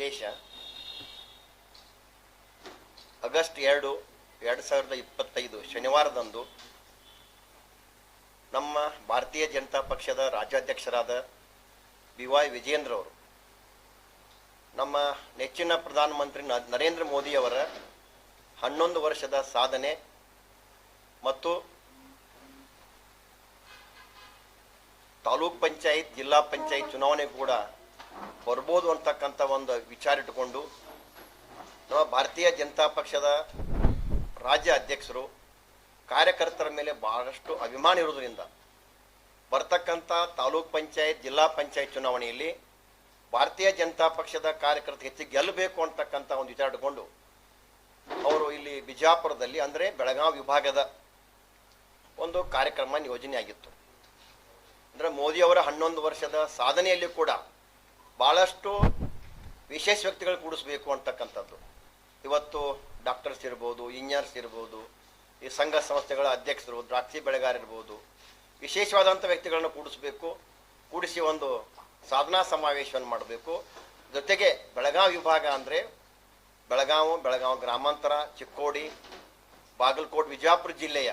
ಉದ್ದೇಶ ಆಗಸ್ಟ್ ಎರಡು ಎರಡು ಸಾವಿರದ ಇಪ್ಪತ್ತೈದು ಶನಿವಾರದಂದು ನಮ್ಮ ಭಾರತೀಯ ಜನತಾ ಪಕ್ಷದ ರಾಜ್ಯಾಧ್ಯಕ್ಷರಾದ ಬಿ ವಿಜೇಂದ್ರ ಅವರು ನಮ್ಮ ನೆಚ್ಚಿನ ಪ್ರಧಾನಮಂತ್ರಿ ನರೇಂದ್ರ ಮೋದಿಯವರ ಹನ್ನೊಂದು ವರ್ಷದ ಸಾಧನೆ ಮತ್ತು ತಾಲೂಕ್ ಪಂಚಾಯತ್, ಜಿಲ್ಲಾ ಪಂಚಾಯತ್ ಚುನಾವಣೆ ಕೂಡ ಬರ್ಬೋದು ಅಂತಕ್ಕಂಥ ಒಂದು ವಿಚಾರ ಇಟ್ಟುಕೊಂಡು ನಮ್ಮ ಭಾರತೀಯ ಜನತಾ ಪಕ್ಷದ ರಾಜ್ಯ ಅಧ್ಯಕ್ಷರು, ಕಾರ್ಯಕರ್ತರ ಮೇಲೆ ಬಹಳಷ್ಟು ಅಭಿಮಾನ ಇರುವುದರಿಂದ ಬರ್ತಕ್ಕಂಥ ತಾಲೂಕ್ ಪಂಚಾಯತ್, ಜಿಲ್ಲಾ ಪಂಚಾಯತ್ ಚುನಾವಣೆಯಲ್ಲಿ ಭಾರತೀಯ ಜನತಾ ಪಕ್ಷದ ಕಾರ್ಯಕರ್ತರು ಹೆಚ್ಚು ಗೆಲ್ಲಬೇಕು ಅಂತಕ್ಕಂಥ ಒಂದು ವಿಚಾರ ಇಟ್ಕೊಂಡು ಅವರು ಇಲ್ಲಿ ಬಿಜಾಪುರದಲ್ಲಿ, ಅಂದರೆ ಬೆಳಗಾವಿ ವಿಭಾಗದ ಒಂದು ಕಾರ್ಯಕ್ರಮ ನಿಯೋಜನೆ ಆಗಿತ್ತು ಅಂದರೆ ಮೋದಿಯವರ ಹನ್ನೊಂದು ವರ್ಷದ ಸಾಧನೆಯಲ್ಲಿ ಕೂಡ ಭಾಳಷ್ಟು ವಿಶೇಷ ವ್ಯಕ್ತಿಗಳು ಕೂಡಿಸ್ಬೇಕು ಅಂತಕ್ಕಂಥದ್ದು. ಇವತ್ತು ಡಾಕ್ಟರ್ಸ್ ಇರ್ಬೋದು, ಇಂಜಿನಿಯರ್ಸ್ ಇರ್ಬೋದು, ಈ ಸಂಘ ಸಂಸ್ಥೆಗಳ ಅಧ್ಯಕ್ಷರು, ದ್ರಾಕ್ಷಿ ಬೆಳೆಗಾರ ಇರ್ಬೋದು, ವಿಶೇಷವಾದಂಥ ವ್ಯಕ್ತಿಗಳನ್ನು ಕೂಡಿಸಬೇಕು, ಕೂಡಿಸಿ ಒಂದು ಸಾಧನಾ ಸಮಾವೇಶವನ್ನು ಮಾಡಬೇಕು. ಜೊತೆಗೆ ಬೆಳಗಾವಿ ವಿಭಾಗ ಅಂದರೆ ಬೆಳಗಾವಿ ಬೆಳಗಾವಿ ಗ್ರಾಮಾಂತರ, ಚಿಕ್ಕೋಡಿ, ಬಾಗಲಕೋಟೆ ವಿಜಯಪುರ ಜಿಲ್ಲೆಯ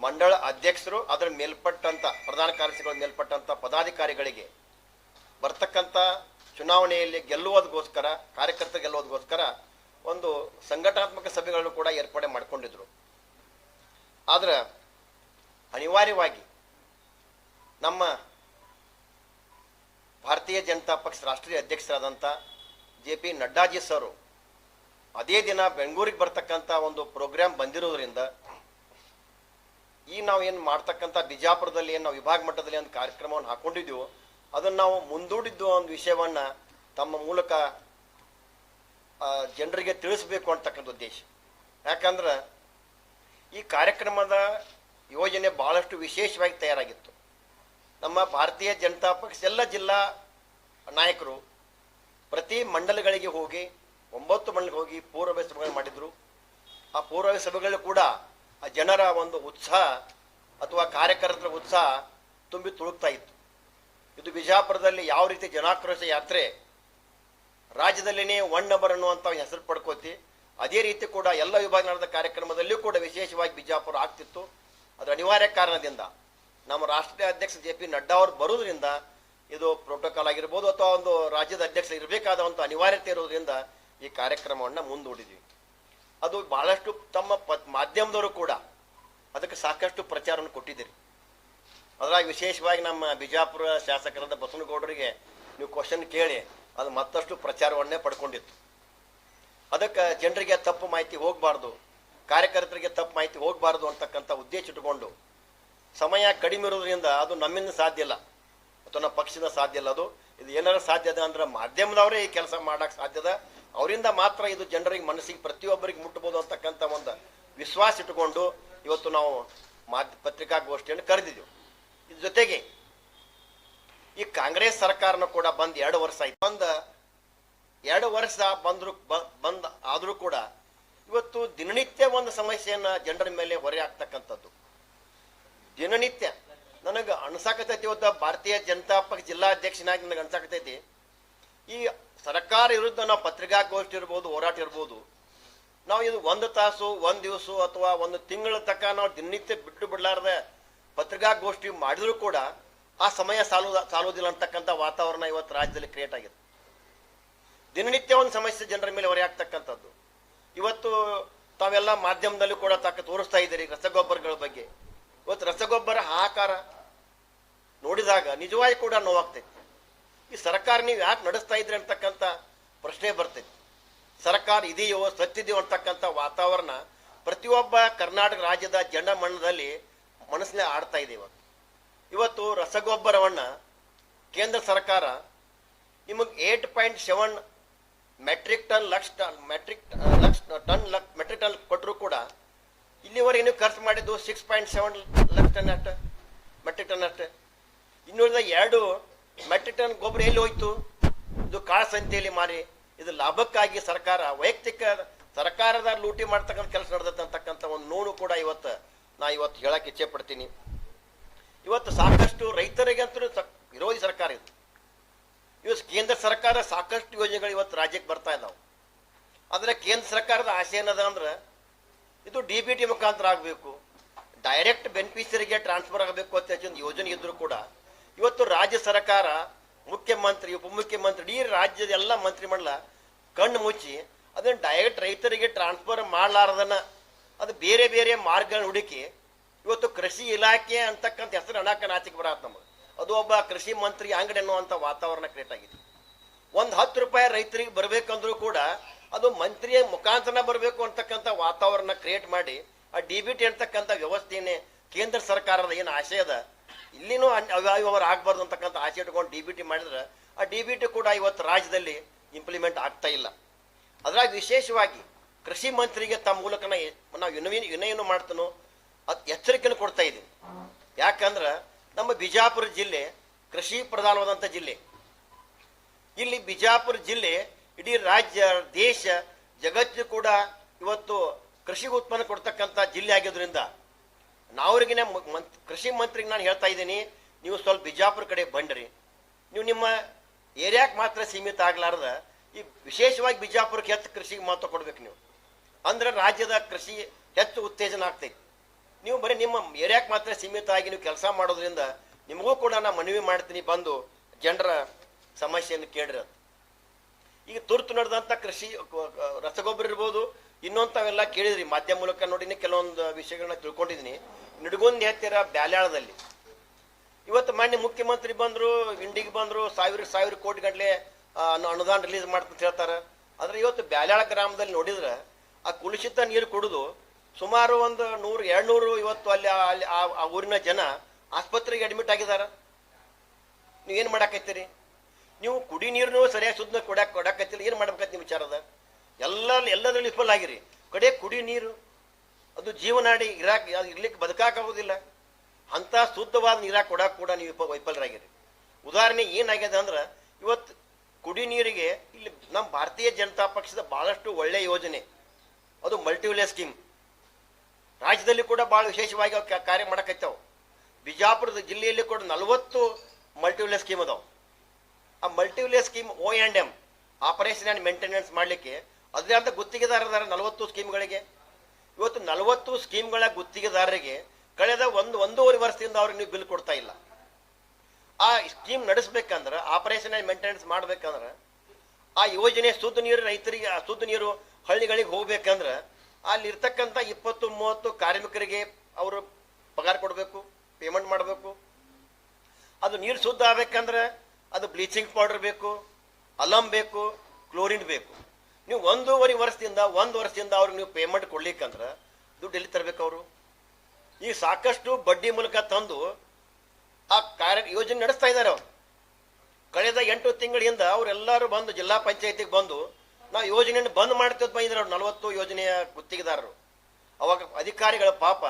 ಮಂಡಳ ಅಧ್ಯಕ್ಷರು, ಅದರ ಮೇಲ್ಪಟ್ಟಂಥ ಪ್ರಧಾನ ಕಾರ್ಯದರ್ಶಿಗಳ, ಮೇಲ್ಪಟ್ಟಂಥ ಪದಾಧಿಕಾರಿಗಳಿಗೆ ಬರ್ತಕ್ಕಂಥ ಚುನಾವಣೆಯಲ್ಲಿ ಗೆಲ್ಲುವುದಕ್ಕೋಸ್ಕರ, ಕಾರ್ಯಕರ್ತ ಗೆಲ್ಲುವುದಕ್ಕೋಸ್ಕರ ಒಂದು ಸಂಘಟನಾತ್ಮಕ ಸಭೆಗಳನ್ನು ಕೂಡ ಏರ್ಪಾಡೆ ಮಾಡಿಕೊಂಡಿದ್ರು. ಆದ್ರೆ ಅನಿವಾರ್ಯವಾಗಿ ನಮ್ಮ ಭಾರತೀಯ ಜನತಾ ಪಕ್ಷ ರಾಷ್ಟ್ರೀಯ ಅಧ್ಯಕ್ಷರಾದಂಥ ಜೆ ಪಿ ನಡ್ಡಾಜಿ ಸರ್ ಅದೇ ದಿನ ಬೆಂಗಳೂರಿಗೆ ಬರ್ತಕ್ಕಂಥ ಒಂದು ಪ್ರೋಗ್ರಾಮ್ ಬಂದಿರೋದ್ರಿಂದ ಈ ನಾವು ಏನು ಮಾಡ್ತಕ್ಕಂಥ ಬಿಜಾಪುರದಲ್ಲಿ ಏನು ನಾವು ವಿಭಾಗ ಮಟ್ಟದಲ್ಲಿ ಒಂದು ಕಾರ್ಯಕ್ರಮವನ್ನು ಹಾಕೊಂಡಿದ್ದೀವೋ ಅದನ್ನು ನಾವು ಮುಂದೂಡಿದ್ದು ಒಂದು ವಿಷಯವನ್ನು ತಮ್ಮ ಮೂಲಕ ಜನರಿಗೆ ತಿಳಿಸಬೇಕು ಅಂತಕ್ಕಂಥ ಉದ್ದೇಶ. ಯಾಕಂದ್ರೆ ಈ ಕಾರ್ಯಕ್ರಮದ ಯೋಜನೆ ಬಹಳಷ್ಟು ವಿಶೇಷವಾಗಿ ತಯಾರಾಗಿತ್ತು. ನಮ್ಮ ಭಾರತೀಯ ಜನತಾ ಪಕ್ಷ, ಎಲ್ಲ ಜಿಲ್ಲಾ ನಾಯಕರು ಪ್ರತಿ ಮಂಡಲಗಳಿಗೆ ಹೋಗಿ, ಒಂಬತ್ತು ಮಂಡಲಕ್ಕೆ ಹೋಗಿ ಪೂರ್ವ ಸಭೆಗಳನ್ನು ಮಾಡಿದರು. ಆ ಪೂರ್ವ ಸಭೆಗಳು ಕೂಡ ಆ ಜನರ ಒಂದು ಉತ್ಸಾಹ ಅಥವಾ ಕಾರ್ಯಕರ್ತರ ಉತ್ಸಾಹ ತುಂಬಿ ತುಳುಕ್ತಾ ಇತ್ತು. ಇದು ಬಿಜಾಪುರದಲ್ಲಿ ಯಾವ ರೀತಿ ಜನಾಕ್ರೋಶ ಯಾತ್ರೆ, ರಾಜ್ಯದಲ್ಲಿನೇ ಒನ್ ನಂಬರ್ ಅನ್ನುವಂಥ ಹೆಸರು ಪಡ್ಕೋತಿ, ಅದೇ ರೀತಿ ಕೂಡ ಎಲ್ಲ ವಿಭಾಗ ನಡೆದ ಕಾರ್ಯಕ್ರಮದಲ್ಲಿಯೂ ಕೂಡ ವಿಶೇಷವಾಗಿ ಬಿಜಾಪುರ ಆಗ್ತಿತ್ತು. ಅದರ ಅನಿವಾರ್ಯ ಕಾರಣದಿಂದ ನಮ್ಮ ರಾಷ್ಟ್ರೀಯ ಅಧ್ಯಕ್ಷ ಜೆ ಪಿ ನಡ್ಡಾ ಅವರು ಬರೋದ್ರಿಂದ ಇದು ಪ್ರೋಟೋಕಾಲ್ ಆಗಿರ್ಬೋದು ಅಥವಾ ಒಂದು ರಾಜ್ಯದ ಅಧ್ಯಕ್ಷ ಇರಬೇಕಾದ ಒಂದು ಅನಿವಾರ್ಯತೆ ಇರೋದ್ರಿಂದ ಈ ಕಾರ್ಯಕ್ರಮವನ್ನು ಮುಂದೂಡಿದ್ವಿ. ಅದು ಬಹಳಷ್ಟು ತಮ್ಮ ಪ, ಮಾಧ್ಯಮದವರು ಕೂಡ ಅದಕ್ಕೆ ಸಾಕಷ್ಟು ಪ್ರಚಾರವನ್ನು ಕೊಟ್ಟಿದ್ದೀರಿ. ಅದ್ರಾಗ ವಿಶೇಷವಾಗಿ ನಮ್ಮ ಬಿಜಾಪುರ ಶಾಸಕರಾದ ಬಸವನಗೌಡರಿಗೆ ನೀವು ಕ್ವಶನ್ ಕೇಳಿ, ಅದು ಮತ್ತಷ್ಟು ಪ್ರಚಾರವನ್ನೇ ಪಡ್ಕೊಂಡಿತ್ತು. ಅದಕ್ಕೆ ಜನರಿಗೆ ತಪ್ಪು ಮಾಹಿತಿ ಹೋಗಬಾರ್ದು, ಕಾರ್ಯಕರ್ತರಿಗೆ ತಪ್ಪು ಮಾಹಿತಿ ಹೋಗಬಾರ್ದು ಅಂತಕ್ಕಂಥ ಉದ್ದೇಶ ಇಟ್ಟುಕೊಂಡು, ಸಮಯ ಕಡಿಮೆ ಇರೋದ್ರಿಂದ ಅದು ನಮ್ಮಿಂದ ಸಾಧ್ಯ ಇಲ್ಲ. ಅಥವಾ ನಮ್ಮ ಪಕ್ಷದ ಸಾಧ್ಯ ಇಲ್ಲ ಅದು. ಇದು ಏನಾರ ಸಾಧ್ಯ ಅದ ಅಂದ್ರೆ ಮಾಧ್ಯಮದವರೇ ಈ ಕೆಲಸ ಮಾಡಕ್ ಸಾಧ್ಯದ ಅವರಿಂದ ಮಾತ್ರ ಇದು ಜನರಿಗೆ ಮನಸ್ಸಿಗೆ ಪ್ರತಿಯೊಬ್ಬರಿಗೆ ಮುಟ್ಟಬಹುದು ಅಂತಕ್ಕಂಥ ಒಂದು ವಿಶ್ವಾಸ ಇಟ್ಟುಕೊಂಡು ಇವತ್ತು ನಾವು ಮಾಧ್ಯ ಪತ್ರಿಕಾಗೋಷ್ಠಿಯನ್ನು ಕರೆದಿದ್ದೆವು. ಜೊತೆಗೆ ಈ ಕಾಂಗ್ರೆಸ್ ಸರ್ಕಾರನ ಕೂಡ ಬಂದ್ ಎರಡು ವರ್ಷ ಆಯ್ತು. ಬಂದ ಎರಡು ವರ್ಷ ಬಂದ್ರು ಬಂದ್ ಆದ್ರೂ ಕೂಡ ಇವತ್ತು ದಿನನಿತ್ಯ ಒಂದು ಸಮಸ್ಯೆಯನ್ನ ಜನರ ಮೇಲೆ ಹೊರೆ ಆಗ್ತಕ್ಕಂಥದ್ದು ದಿನನಿತ್ಯ ನನಗೆ ಅನ್ಸಾಕತೈತಿ ಇವತ್ತು ಭಾರತೀಯ ಜನತಾ ಪಕ್ಷ ಜಿಲ್ಲಾಧ್ಯಕ್ಷನಾಗಿ ನನಗೆ ಅನ್ಸಾಕತೈತಿ. ಈ ಸರ್ಕಾರ ವಿರುದ್ಧ ನಾವು ಪತ್ರಿಕಾಗೋಷ್ಠಿ ಇರ್ಬೋದು, ಹೋರಾಟ ಇರ್ಬೋದು, ನಾವು ಇದು ಒಂದು ತಾಸು, ಒಂದು ದಿವಸ ಅಥವಾ ಒಂದು ತಿಂಗಳ ತನಕ ನಾವು ದಿನನಿತ್ಯ ಬಿಟ್ಟು ಬಿಡಲಾರ್ದೆ ಪತ್ರಿಕಾಗೋಷ್ಠಿ ಮಾಡಿದ್ರು ಕೂಡ ಆ ಸಮಯ ಸಾಲು ಸಾಲುವುದಿಲ್ಲ ಅಂತಕ್ಕಂಥ ವಾತಾವರಣ ಇವತ್ತು ರಾಜ್ಯದಲ್ಲಿ ಕ್ರಿಯೇಟ್ ಆಗಿದೆ. ದಿನನಿತ್ಯ ಒಂದು ಸಮಸ್ಯೆ ಜನರ ಮೇಲೆ ಹೊರೆ ಆಗ್ತಕ್ಕಂಥದ್ದು. ಇವತ್ತು ತಾವೆಲ್ಲ ಮಾಧ್ಯಮದಲ್ಲೂ ಕೂಡ ತಕ್ಕ ತೋರಿಸ್ತಾ ಇದ್ದೀರಿ ರಸಗೊಬ್ಬರಗಳ ಬಗ್ಗೆ. ಇವತ್ತು ರಸಗೊಬ್ಬರ ಹಾಹಾಕಾರ ನೋಡಿದಾಗ ನಿಜವಾಗಿ ಕೂಡ ನೋವಾಗ್ತೈತಿ. ಈ ಸರ್ಕಾರ ನೀವು ಯಾಕೆ ನಡೆಸ್ತಾ ಇದ್ರಿ ಅಂತಕ್ಕಂಥ ಪ್ರಶ್ನೆ ಬರ್ತೈತಿ. ಸರ್ಕಾರ ಇದೆಯೋ ಸತ್ತಿದೆಯೋ ಅಂತಕ್ಕಂಥ ವಾತಾವರಣ ಪ್ರತಿಯೊಬ್ಬ ಕರ್ನಾಟಕ ರಾಜ್ಯದ ಜನಮನದಲ್ಲಿ ಮನಸ್ಸಿನಲ್ಲಿ ಆಡ್ತಾ ಇದೆ ಇವತ್ತು ಇವತ್ತು ರಸಗೊಬ್ಬರವನ್ನು ಕೇಂದ್ರ ಸರ್ಕಾರ ನಿಮಗೆ eight point seven metric ton lakh ton, metric lakh ton lakh metric ton ಕೊಟ್ಟರು ಕೂಡ ಇಲ್ಲಿವರೆಗೆ ನೀವು ಖರ್ಚು ಮಾಡಿದ್ದು six point seven lakh ton ಅಷ್ಟು, ಮೆಟ್ರಿಕ್ ಟನ್ ಅಷ್ಟೇ. ಇನ್ನುಳಿದ ಎರಡು ಮೆಟ್ರಿಕ್ ಟನ್ ಗೊಬ್ಬರ ಎಲ್ಲಿ ಹೋಯ್ತು? ಇದು ಕಾಳಸಂತೆಯಲ್ಲಿ ಮಾರಿ, ಇದು ಲಾಭಕ್ಕಾಗಿ ಸರ್ಕಾರ, ವೈಯಕ್ತಿಕ ಸರ್ಕಾರದ ಲೂಟಿ ಮಾಡ್ತಕ್ಕಂಥ ಕೆಲಸ ನಡೆದಂತಕ್ಕಂಥ ಒಂದು ನೋವು ಕೂಡ ಇವತ್ತು ನಾ ಇವತ್ತು ಹೇಳಕ್ಕೆ ಇಚ್ಛೆ ಪಡ್ತೀನಿ. ಇವತ್ತು ಸಾಕಷ್ಟು ರೈತರಿಗಂತೂ ವಿರೋಧಿ ಸರ್ಕಾರ ಇದು. ಇವತ್ತು ಕೇಂದ್ರ ಸರ್ಕಾರ ಸಾಕಷ್ಟು ಯೋಜನೆಗಳು ಇವತ್ತು ರಾಜ್ಯಕ್ಕೆ ಬರ್ತಾ ಇದ್ದಾವೆ ಆದರೆ ಕೇಂದ್ರ ಸರ್ಕಾರದ ಆಸೆ ಏನದ ಅಂದ್ರೆ, ಇದು ಡಿ ಬಿ ಟಿ ಮುಖಾಂತರ ಆಗಬೇಕು. ಡೈರೆಕ್ಟ್ ಬೆನಿಫಿಷರಿಗೆ ಟ್ರಾನ್ಸ್ಫರ್ ಆಗಬೇಕು ಅಂತ ಹೆಚ್ಚಿನ ಯೋಜನೆ ಇದ್ದರೂ ಕೂಡ, ಇವತ್ತು ರಾಜ್ಯ ಸರ್ಕಾರ, ಮುಖ್ಯಮಂತ್ರಿ, ಉಪಮುಖ್ಯಮಂತ್ರಿ, ಇಡೀ ರಾಜ್ಯದ ಎಲ್ಲ ಮಂತ್ರಿಮಂಡಲ ಕಣ್ಣು ಮುಚ್ಚಿ, ಅದನ್ನು ಡೈರೆಕ್ಟ್ ರೈತರಿಗೆ ಟ್ರಾನ್ಸ್ಫರ್ ಮಾಡಲಾರ್ದನ್ನ ಅದು ಬೇರೆ ಬೇರೆ ಮಾರ್ಗಗಳನ್ನ ಹುಡುಕಿ, ಇವತ್ತು ಕೃಷಿ ಇಲಾಖೆ ಅಂತಕ್ಕಂಥ ಹೆಸರು ಅಣಕ ನಾಚಿಕೆ ಬರತ್ತೆ ನಮಗೆ. ಅದು ಒಬ್ಬ ಕೃಷಿ ಮಂತ್ರಿ ಅಂಗಡಿ ಅನ್ನುವಂಥ ವಾತಾವರಣ ಕ್ರಿಯೇಟ್ ಆಗಿದೆ. ಒಂದು ಹತ್ತು ರೂಪಾಯಿ ರೈತರಿಗೆ ಬರಬೇಕಂದ್ರೂ ಕೂಡ ಅದು ಮಂತ್ರಿಯ ಮುಖಾಂತರ ಬರಬೇಕು ಅಂತಕ್ಕಂಥ ವಾತಾವರಣ ಕ್ರಿಯೇಟ್ ಮಾಡಿ, ಆ ಡಿ ಬಿ ಟಿ ಅಂತಕ್ಕಂಥ ವ್ಯವಸ್ಥೆಯನ್ನೇ ಕೇಂದ್ರ ಸರ್ಕಾರದ ಏನು ಆಶೆ ಅದ, ಇಲ್ಲಿನೂ ಅವ್ಯವಹಾರ ಆಗಬಾರ್ದು ಅಂತಕ್ಕಂಥ ಆಸೆ ಇಟ್ಕೊಂಡು ಡಿ ಬಿ ಟಿ ಮಾಡಿದ್ರೆ, ಆ ಡಿ ಬಿ ಟಿ ಕೂಡ ಇವತ್ತು ರಾಜ್ಯದಲ್ಲಿ ಇಂಪ್ಲಿಮೆಂಟ್ ಆಗ್ತಾ ಇಲ್ಲ. ಅದ್ರಾಗ ವಿಶೇಷವಾಗಿ ಕೃಷಿ ಮಂತ್ರಿಗೆ ತಮ್ಮ ಮೂಲಕ ನಾವು ವಿನವಿ ವಿನಯನು ಮಾಡ್ತಾನೋ ಅದು ಎಚ್ಚರಿಕೆಯನ್ನು ಕೊಡ್ತಾ ಇದ್ದೀವಿ ಯಾಕಂದ್ರೆ ನಮ್ಮ ಬಿಜಾಪುರ ಜಿಲ್ಲೆ ಕೃಷಿ ಪ್ರಧಾನವಾದಂಥ ಜಿಲ್ಲೆ. ಇಲ್ಲಿ ಬಿಜಾಪುರ ಜಿಲ್ಲೆ ಇಡೀ ರಾಜ್ಯ, ದೇಶ, ಜಗತ್ತು ಕೂಡ ಇವತ್ತು ಕೃಷಿ ಉತ್ಪನ್ನ ಕೊಡ್ತಕ್ಕಂಥ ಜಿಲ್ಲೆ ಆಗಿದ್ರಿಂದ ಮಂತ್- ಕೃಷಿ ಮಂತ್ರಿಗೆ ನಾನು ಹೇಳ್ತಾ ಇದ್ದೀನಿ ನೀವು ಸ್ವಲ್ಪ ಬಿಜಾಪುರ ಕಡೆ ಬಂಡ್ರಿ ನೀವು ನಿಮ್ಮ ಏರಿಯಾಕ್ಕೆ ಮಾತ್ರ ಸೀಮಿತ ಆಗ್ಲಾರ್ದ, ಈ ವಿಶೇಷವಾಗಿ ಬಿಜಾಪುರಕ್ಕೆ ಹೆಚ್ಚು ಕೃಷಿಗೆ ಮಹತ್ವ ಕೊಡ್ಬೇಕು ನೀವು. ಅಂದ್ರೆ ರಾಜ್ಯದ ಕೃಷಿ ಹೆಚ್ಚು ಉತ್ತೇಜನ ಆಗ್ತೈತಿ. ನೀವು ಬರೀ ನಿಮ್ಮ ಏರಿಯಾಕ್ಕೆ ಮಾತ್ರ ಸೀಮಿತ ಆಗಿ ನೀವು ಕೆಲಸ ಮಾಡೋದ್ರಿಂದ ನಿಮಗೂ ಕೂಡ ನಾನು ಮನವಿ ಮಾಡ್ತೀನಿ ಬಂದು ಜನರ ಸಮಸ್ಯೆಯನ್ನು ಕೇಳಿರ ಈಗ ತುರ್ತು ನಡೆದಂಥ ಕೃಷಿ, ರಸಗೊಬ್ಬರ ಇರ್ಬೋದು, ಇನ್ನೊಂಥವೆಲ್ಲ ಕೇಳಿದ್ರಿ. ಮಾಧ್ಯಮ ಮೂಲಕ ನೋಡಿನಿ, ಕೆಲವೊಂದು ವಿಷಯಗಳನ್ನ ತಿಳ್ಕೊಂಡಿದ್ದೀನಿ ನಿಡ್ಗೊಂದು ಹತ್ತಿರ ಬ್ಯಾಲ್ಯಾಳದಲ್ಲಿ. ಇವತ್ತು ಮಾನ್ಯ ಮುಖ್ಯಮಂತ್ರಿ ಬಂದರು ಇಂಡಿಗೆ ಬಂದರು, ಸಾವಿರ ಸಾವಿರ ಕೋಟಿ ಗಟ್ಟಲೆ ಅನುದಾನ ರಿಲೀಸ್ ಮಾಡ್ತಂತ ಹೇಳ್ತಾರೆ. ಆದ್ರೆ ಇವತ್ತು ಬ್ಯಾಲ್ಯಾಳ ಗ್ರಾಮದಲ್ಲಿ ನೋಡಿದ್ರೆ ಆ ಕುಲುಷಿತ ನೀರು ಕುಡಿದು ಸುಮಾರು ಒಂದು ನೂರು, ಎರಡ್ನೂರು ಇವತ್ತು ಅಲ್ಲಿ ಅಲ್ಲಿ ಆ- ಊರಿನ ಜನ ಆಸ್ಪತ್ರೆಗೆ ಅಡ್ಮಿಟ್ ನೀವು ಏನು ಮಾಡಾಕತ್ತೀರಿ? ನೀವು ಕುಡಿ ನೀರನ್ನು ಸರಿಯಾಗಿ ಶುದ್ಧ ಕೊಡಕ್ ಕೊಡಕತ್ತಿಲ್ಲ ಏನು ಮಾಡ್ಬೇಕಂತ ನಿಮ್ಮ ವಿಚಾರದ ಎಲ್ಲ ಎಲ್ಲದರಲ್ಲಿ ವಿಫಲ ಆಗಿರಿ. ಕಡೆ ಕುಡಿ ನೀರು. ಅದು ಜೀವನಾಡಿ ಇರಾಕ್ ಇರ್ಲಿಕ್ಕೆ ಬದುಕಾಕಾಗೋದಿಲ್ಲ. ಅಂಥ ಶುದ್ಧವಾದ ನೀರಾಗ ಕೊಡಕ್ಕೆ ಕೂಡ ನೀವು ವೈಫಲ್ಯರಾಗಿರಿ ಉದಾಹರಣೆ ಏನಾಗಿದೆ ಅಂದ್ರೆ, ಇವತ್ತು ಕುಡಿ ನೀರಿಗೆ ಇಲ್ಲಿ ನಮ್ಮ ಭಾರತೀಯ ಜನತಾ ಪಕ್ಷದ ಬಹಳಷ್ಟು ಒಳ್ಳೆಯ ಯೋಜನೆ. ಅದು ಮಲ್ಟಿವಿಲೇ ಸ್ಕೀಮ್ ರಾಜ್ಯದಲ್ಲಿ ಕೂಡ ಭಾಳ ವಿಶೇಷವಾಗಿ ಅವು ಕಾರ್ಯ ಮಾಡಕತ್ತಾವು. ಬಿಜಾಪುರದ ಜಿಲ್ಲೆಯಲ್ಲಿ ಕೂಡ ನಲವತ್ತು ಮಲ್ಟಿವಿಲೇ ಸ್ಕೀಮ್ ಅದಾವ. ಆ multi village scheme O and M operation and maintenance ಮಾಡಲಿಕ್ಕೆ ಅದೇ ಅಂತ ಗುತ್ತಿಗೆದಾರದಾರ ನಲವತ್ತು ಸ್ಕೀಮ್ಗಳಿಗೆ ಇವತ್ತು ನಲವತ್ತು ಸ್ಕೀಮ್ಗಳ ಗುತ್ತಿಗೆದಾರರಿಗೆ ಕಳೆದ ಒಂದು, ಒಂದೂವರೆ ವರ್ಷದಿಂದ ಅವ್ರಿಗೆ ನೀವು ಬಿಲ್ ಕೊಡ್ತಾ ಇಲ್ಲ. ಆ ಸ್ಕೀಮ್ ನಡೆಸ್ಬೇಕಂದ್ರೆ ಆಪರೇಷನ್ ಆ್ಯಂಡ್ ಮೇಂಟೆನೆನ್ಸ್ ಮಾಡ್ಬೇಕಂದ್ರೆ, ಆ ಯೋಜನೆ ಶುದ್ಧ ನೀರು ರೈತರಿಗೆ ಶುದ್ಧ ನೀರು ಹಳ್ಳಿಗಳಿಗೆ ಹೋಗ್ಬೇಕಂದ್ರೆ ಅಲ್ಲಿ ಇರ್ತಕ್ಕಂಥ ಇಪ್ಪತ್ತು ಮೂವತ್ತು ಕಾರ್ಮಿಕರಿಗೆ ಅವರು ಪಗಾರ ಕೊಡಬೇಕು ಪೇಮೆಂಟ್ ಮಾಡಬೇಕು. ಅದು ನೀರು ಶುದ್ಧ ಆಗ್ಬೇಕಂದ್ರೆ ಅದು ಬ್ಲೀಚಿಂಗ್ ಪೌಡರ್ ಬೇಕು ಅಲಮ್ ಬೇಕು ಕ್ಲೋರಿನ್ ಬೇಕು. ನೀವು ಒಂದೂವರೆ ವರ್ಷದಿಂದ, ಒಂದು ವರ್ಷದಿಂದ ಅವ್ರಿಗೆ ನೀವು ಪೇಮೆಂಟ್ ಕೊಡ್ಲಿಕ್ಕಂದ್ರೆ ದುಡ್ಡು ಎಲ್ಲಿ ತರಬೇಕು ಅವರು? ಈಗ ಸಾಕಷ್ಟು ಬಡ್ಡಿ ಮೂಲಕ ತಂದು ಆ ಕಾರ್ಯ ಯೋಜನೆ ನಡೆಸ್ತಾ ಇದ್ದಾರೆ ಅವರು. ಕಳೆದ ಎಂಟು ತಿಂಗಳಿಂದ ಅವರೆಲ್ಲರೂ ಬಂದು ಜಿಲ್ಲಾ ಪಂಚಾಯತಿಗೆ ಬಂದು ನಾವು ಯೋಜನೆಯನ್ನು ಬಂದ್ ಮಾಡ್ತೀವಿ ಅಂತ ಬಂದಿದ್ರು ಅವ್ರು ನಲವತ್ತು ಯೋಜನೆಯ ಗುತ್ತಿಗೆದಾರರು. ಅವಾಗ ಅಧಿಕಾರಿಗಳ ಪಾಪ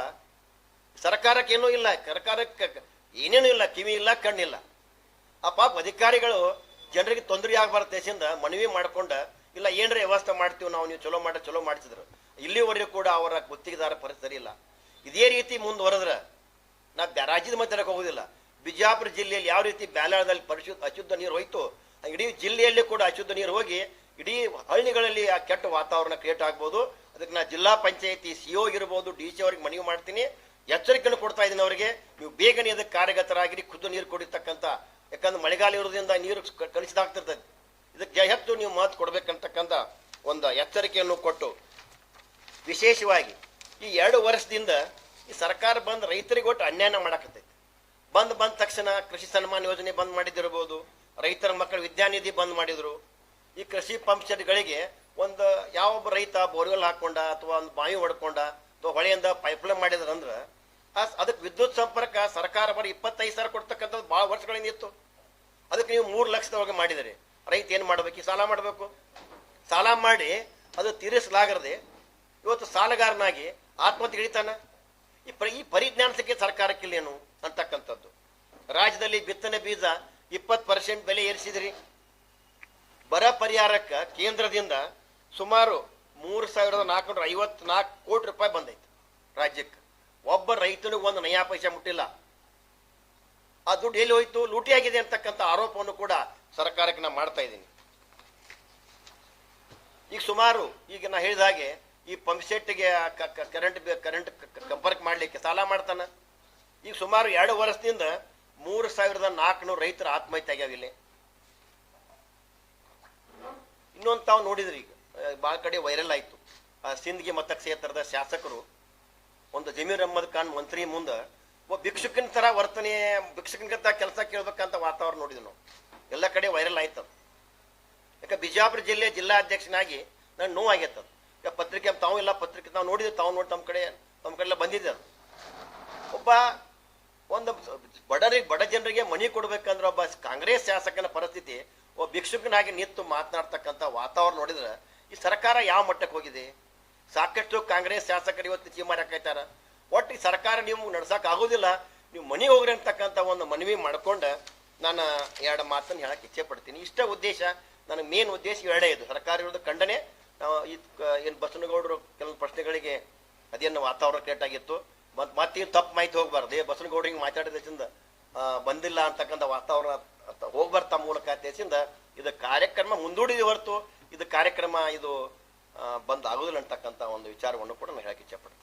ಸರ್ಕಾರಕ್ಕೇನೂ ಇಲ್ಲ, ಸರ್ಕಾರಕ್ಕೆ ಏನೇನು ಇಲ್ಲ, ಕಿವಿ ಇಲ್ಲ, ಕಣ್ಣಿಲ್ಲ. ಆ ಪಾಪ ಅಧಿಕಾರಿಗಳು ಜನರಿಗೆ ತೊಂದರೆ ಆಗಬಾರ್ದು ದೇಶದಿಂದ ಮನವಿ ಮಾಡ್ಕೊಂಡು, ಇಲ್ಲ ಏನರ ವ್ಯವಸ್ಥೆ ಮಾಡ್ತೀವಿ ನಾವು, ನೀವು ಚಲೋ ಮಾಡಿ, ಚಲೋ ಮಾಡಿಸಿದ್ರು. ಇಲ್ಲಿವರೆಗೂ ಕೂಡ ಅವರ ಗುತ್ತಿಗೆದಾರ ಪರಿಸ್ಥಿತಿ ಇಲ್ಲ. ಇದೇ ರೀತಿ ಮುಂದುವರೆದ್ರೆ ನಾ ಬ್ಯಾ- ರಾಜ್ಯದ ಮಧ್ಯಕ್ಕೆ ಹೋಗೋದಿಲ್ಲ. ಬಿಜಾಪುರ ಜಿಲ್ಲೆಯಲ್ಲಿ ಯಾವ ರೀತಿ ಬ್ಯಾಲಾಳದಲ್ಲಿ ಪರಿಶುದ್ಧ ಅಶುದ್ಧ ನೀರು ಹೋಯ್ತು, ಇಡೀ ಜಿಲ್ಲೆಯಲ್ಲಿ ಕೂಡ ಅಶುದ್ಧ ನೀರು ಹೋಗಿ ಇಡೀ ಹಳ್ಳಿಗಳಲ್ಲಿ ಆ ಕೆಟ್ಟ ವಾತಾವರಣ ಕ್ರಿಯೇಟ್ ಆಗ್ಬೋದು. ಅದಕ್ಕೆ ನಾ ಜಿಲ್ಲಾ ಪಂಚಾಯತಿ ಒ ಇರ್ಬೋದು ಡಿ ಸಿ ಅವ್ರಿಗೆ ಮನವಿ ಮಾಡ್ತೀನಿ. ಎಚ್ಚರಿಕೆಯನ್ನು ಕೊಡ್ತಾ ಇದ್ದೀನಿ ಅವರಿಗೆ. ನೀವು ಬೇಗನೆ ಅದಕ್ಕೆ ಕಾರ್ಯಗತರಾಗಿರಿ, ಖುದ್ದು ನೀರು ಕೊಡಿರ್ತಕ್ಕಂಥ ಯಾಕಂದ್ರೆ ಮಳೆಗಾಲ ಇರೋದ್ರಿಂದ ನೀರು ಕಲಿಸಿದಾಗ್ತಿರ್ತದೆ ಇದಕ್ಕೆ ಹೆಚ್ಚು ನೀವು ಮಹತ್ವ ಕೊಡ್ಬೇಕಂತಕ್ಕಂಥ ಒಂದು ಎಚ್ಚರಿಕೆಯನ್ನು ಕೊಟ್ಟು. ವಿಶೇಷವಾಗಿ, ಈ ಎರಡು ವರ್ಷದಿಂದ ಈ ಸರ್ಕಾರ ಬಂದು ರೈತರಿಗೆ ಒಟ್ಟು ಅನ್ಯಾಯ ಮಾಡಾಕತ್ತೈತಿ. ಬಂದ್ ಬಂದ ತಕ್ಷಣ ಕೃಷಿ ಸನ್ಮಾನ ಯೋಜನೆ ಬಂದ್ ಮಾಡಿದಿರ್ಬೋದು ರೈತರ ಮಕ್ಕಳ ವಿದ್ಯಾನಿಧಿ ಬಂದ್ ಮಾಡಿದ್ರು. ಈ ಕೃಷಿ ಪಂಪ್ ಸೆಟ್ಗಳಿಗೆ ಒಂದು ಯಾವೊಬ್ಬ ರೈತ ಬೋರ್ವೆಲ್ ಹಾಕೊಂಡ ಅಥವಾ ಒಂದು ಬಾವಿ ಹೊಡ್ಕೊಂಡ ಅಥವಾ ಹೊಳೆಯಿಂದ ಪೈಪ್ಲೈನ್ ಮಾಡಿದ್ರಂದ್ರೆ ಅದಕ್ಕೆ ವಿದ್ಯುತ್ ಸಂಪರ್ಕ ಸರ್ಕಾರ ಬರೀ ಇಪ್ಪತ್ತೈದು ಸಾವಿರ ಕೊಡ್ತಕ್ಕಂಥದ್ದು ಭಾಳ ವರ್ಷಗಳಿಂದ ಇತ್ತು. ಅದಕ್ಕೆ ನೀವು ಮೂರು ಲಕ್ಷದೊಳಗೆ ಮಾಡಿದಿರಿ. ರೈತ ಏನು ಮಾಡಬೇಕು? ಈ ಸಾಲ ಮಾಡಬೇಕು. ಸಾಲ ಮಾಡಿ ಅದು ತೀರಿಸಲಾಗದೆ ಇವತ್ತು ಸಾಲಗಾರನಾಗಿ ಆತ್ಮಹತ್ಯೆ ಇಳಿತಾನ ಈ ಪರಿ, ಈ ಪರಿಜ್ಞಾನ ಸಿಕ್ಕಿ ಸರ್ಕಾರಕ್ಕಿಲ್ಲೇನು ಅಂತಕ್ಕಂಥದ್ದು. ರಾಜ್ಯದಲ್ಲಿ ಬಿತ್ತನೆ ಬೀಜ ಇಪ್ಪತ್ತು ಪರ್ಸೆಂಟ್ ಬೆಲೆ ಏರಿಸಿದ್ರಿ. ಬರ ಪರಿಹಾರಕ್ಕೆ ಕೇಂದ್ರದಿಂದ ಸುಮಾರು ಮೂರು ಸಾವಿರದ ನಾಲ್ಕುನೂರ ಐವತ್ನಾಲ್ಕು ಕೋಟಿ ರೂಪಾಯಿ ಬಂದೈತೆ ರಾಜ್ಯಕ್ಕೆ. ಒಬ್ಬ ರೈತನಿಗೆ ಒಂದು ನಯಾ ಪೈಸೆ ಮುಟ್ಟಿಲ್ಲ. ಆ ದುಡ್ಡು ಎಲ್ಲಿ ಹೋಯ್ತು? ಲೂಟಿಯಾಗಿದೆ ಅಂತಕ್ಕಂಥ ಆರೋಪವನ್ನು ಕೂಡ ಸರ್ಕಾರಕ್ಕೆ ನಾನು ಮಾಡ್ತಾ ಇದ್ದೀನಿ. ಈಗ ಸುಮಾರು, ಈಗ ನಾ ಹೇಳಿದ ಹಾಗೆ ಈ ಪಂಪ್ ಸೆಟ್ಗೆ ಕರೆಂಟ್ ಕರೆಂಟ್ ಸಂಪರ್ಕ ಮಾಡಲಿಕ್ಕೆ ಸಾಲ ಮಾಡ್ತಾನ. ಈಗ ಸುಮಾರು ಎರಡು ವರ್ಷದಿಂದ ಮೂರು ಸಾವಿರದ ನಾಲ್ಕುನೂರು ರೈತರ ಆತ್ಮಹತ್ಯೆ ಆಗ್ಯಾವ ಇಲ್ಲಿ ಇನ್ನೊಂದು ತಾವು ನೋಡಿದ್ರಿ ಈಗ ಭಾಳ ಕಡೆ ವೈರಲ್ ಆಯಿತು. ಆ ಸಿಂಧ್ಗೆ ಮತ್ತ ಕ್ಷೇತ್ರದ ಶಾಸಕರು, ಒಂದು ಜಮೀರ್ ಅಹಮದ್ ಖಾನ್ ಮಂತ್ರಿ ಮುಂದೆ, ಒಬ್ಬ ಭಿಕ್ಷುಕನ ತರ ವರ್ತನೆ ಭಿಕ್ಷುಕನಿಗಂತ ಕೆಲಸ ಕೇಳ್ಬೇಕಂತ ವಾತಾವರಣ ನೋಡಿದ್ವಿ ನಾವು. ಎಲ್ಲ ಕಡೆ ವೈರಲ್ ಆಯ್ತದ. ಯಾಕೆ, ಬಿಜಾಪುರ ಜಿಲ್ಲೆ ಜಿಲ್ಲಾಧ್ಯಕ್ಷನಾಗಿ ನಾನು ನೋವಾಗೈತದ ಈಗ ಪತ್ರಿಕೆ ತಾವು ಇಲ್ಲ, ಪತ್ರಿಕೆ ತಾವು ನೋಡಿದ್ವಿ, ತಾವು ನೋಡಿ ತಮ್ಮ ಕಡೆ ತಮ್ಮ ಕಡೆ ಎಲ್ಲ ಬಂದಿದ್ದೆ ಅದು. ಒಬ್ಬ ಒಂದು ಬಡರಿಗೆ ಬಡ ಜನರಿಗೆ ಮನಿ ಕೊಡ್ಬೇಕಂದ್ರೆ ಒಬ್ಬ ಕಾಂಗ್ರೆಸ್ ಶಾಸಕನ ಪರಿಸ್ಥಿತಿ, ಒಬ್ಬ ಭಿಕ್ಷುಕನಾಗಿ ನಿಂತು ಮಾತನಾಡ್ತಕ್ಕಂಥ ವಾತಾವರಣ ನೋಡಿದ್ರೆ ಈ ಸರ್ಕಾರ ಯಾವ ಮಟ್ಟಕ್ಕೆ ಹೋಗಿದೆ? ಸಾಕಷ್ಟು ಕಾಂಗ್ರೆಸ್ ಶಾಸಕರು ಇವತ್ತು ಚೀಮಾರಿ ಹಾಕೈತಾರ. ಒಟ್ಟು ಈ ಸರ್ಕಾರ ನೀವು ನಡ್ಸಕ್ ಆಗೋದಿಲ್ಲ. ನೀವು ಮನೆ ಹೋಗ್ರಿ ಅಂತಕ್ಕಂಥ ಒಂದು ಮನವಿ ಮಾಡ್ಕೊಂಡು ನಾನು ಎರಡು ಮಾತನ್ನು ಹೇಳಕ್ಕೆ ಇಚ್ಛೆ ಪಡ್ತೀನಿ. ಇಷ್ಟ ಉದ್ದೇಶ, ನನಗೆ ಮೇನ್ ಉದ್ದೇಶ ಎರಡೇ ಇದು. ಸರ್ಕಾರ ಇರೋದು ಖಂಡನೆ. ಈ ಏನು ಬಸನಗೌಡರು ಕೆಲವು ಪ್ರಶ್ನೆಗಳಿಗೆ ಅದೇನು ವಾತಾವರಣ ಕ್ರಿಯೇಟ್ ಆಗಿತ್ತು. ಮತ್ತು ಮತ್ತೆ ತಪ್ಪು ಮಾಹಿತಿ ಹೋಗ್ಬಾರ್ದು. ಏ ಬಸನಗೌಡ ಹಿಂಗೆ ಮಾತಾಡಿದ ಬಂದಿಲ್ಲ ಅಂತಕ್ಕಂಥ ವಾತಾವರಣ ಹೋಗ್ಬಾರ್ದು ತಮ್ಮ ಮೂಲಕ ದೇಶದಿಂದ ಇದು ಕಾರ್ಯಕ್ರಮ ಮುಂದೂಡಿದೆ ಹೊರತು ಇದು ಕಾರ್ಯಕ್ರಮ ಇದು ಬಂದ್ ಆಗೋದಿಲ್ಲ ಅಂತಕ್ಕಂಥ ಒಂದು ವಿಚಾರವನ್ನು ಕೂಡ ನಾನು ಹೇಳಕ್ಕೆ ಇಚ್ಛಪಡ್ತೀನಿ.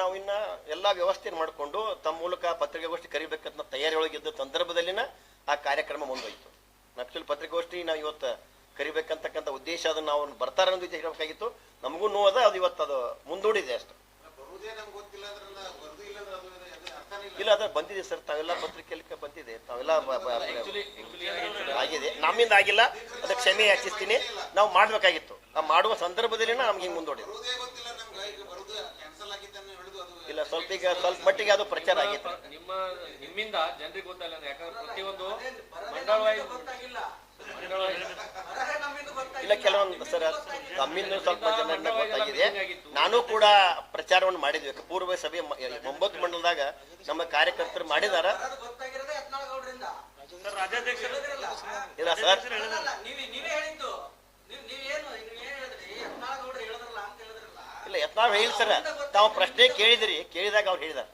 ನೀವು ಇನ್ನ ಎಲ್ಲಾ ವ್ಯವಸ್ಥೆ ಮಾಡಿಕೊಂಡು ತಮ್ಮ ಮೂಲಕ ಪತ್ರಿಕಾಗೋಷ್ಠಿ ಕರಿಬೇಕಂತ ತಯಾರಿ ಒಳಗಿದ್ದ ಸಂದರ್ಭದಲ್ಲಿನ ಆ ಕಾರ್ಯಕ್ರಮ ಮುಂದೋಯ್ತು. ಆಕ್ಚುಲಿ ಪತ್ರಿಕಾಗೋಷ್ಠಿ ನಾವು ಇವತ್ತು ಕರಿಬೇಕಂತಕ್ಕಂಥ ಉದ್ದೇಶ ಅದನ್ನ ನಾವು ಬರ್ತಾರ ಅನ್ನೋದು ಹೇಳಬೇಕಾಗಿತ್ತು. ನಮಗೂ ನೋವದ ಅದು ಇವತ್ತು ಅದು ಮುಂದೂಡಿದೆ ಅಷ್ಟು. ಬರುವುದೇ ನಮ್ಗೆ ಗೊತ್ತಿಲ್ಲ ಅಂದ್ರಲ್ಲ ಬರುದು ಇಲ್ಲ ಅದ್ರ ಅದು ಅದು ಅರ್ಥನೇ ಇಲ್ಲ. ಇಲ್ಲ ಅದ ಬಂದಿದೆ ಸರ್ ತಾವೆಲ್ಲ ಪತ್ರಿಕೆಯಲ್ಲಿ ಬಂದಿದೆ ತಾವೆಲ್ಲ ಆಗಿದೆ. ನಮ್ಮಿಂದ ಆಗಿಲ್ಲ ಅದಕ್ಕೆ ಕ್ಷಮೆ ಯಾಚಿಸ್ತೀನಿ. ನಾವು ಮಾಡ್ಬೇಕಾಗಿತ್ತು. ಆ ಮಾಡುವ ಸಂದರ್ಭದಲ್ಲಿ ನಮ್ಗೆ ಹಿಂಗೆ ಮುಂದೂಡಿದೆ. ಇಲ್ಲ ಸ್ವಲ್ಪ ಈಗ ಸ್ವಲ್ಪ ಮಟ್ಟಿಗೆ ಅದು ಪ್ರಚಾರ ಆಗಿತ್ತು. ನಿಮ್ಮ ನಿಮ್ಮಿಂದ ಜನರಿಗೆ ಗೊತ್ತಾಗಲ್ಲ ಅಂದ್ರೆ ಯಾಕಂದ್ರೆ ಪ್ರತಿಯೊಂದು ಇಲ್ಲ ಕೆಲವೊಂದು ಸರ್ ತಮ್ಮಿಂದ ಸ್ವಲ್ಪ ಜನ ಗೊತ್ತಾಗಿದೆ. ನಾನು ಕೂಡ ಪ್ರಚಾರವನ್ನು ಮಾಡಿದ್ವಿ. ಪೂರ್ವ ಸಭೆ ಒಂಬತ್ತು ಮಂಡಲದಾಗ ನಮ್ಮ ಕಾರ್ಯಕರ್ತರು ಮಾಡಿದಾರ. ಇಲ್ಲ ಸರ್. ಇಲ್ಲ ಯತ್ನಾಳ್ ಹೇಳಿ ಸರ್ ತಾವು ಪ್ರಶ್ನೆ ಕೇಳಿದ್ರಿ. ಕೇಳಿದಾಗ ಅವ್ರು ಹೇಳಿದಾರ.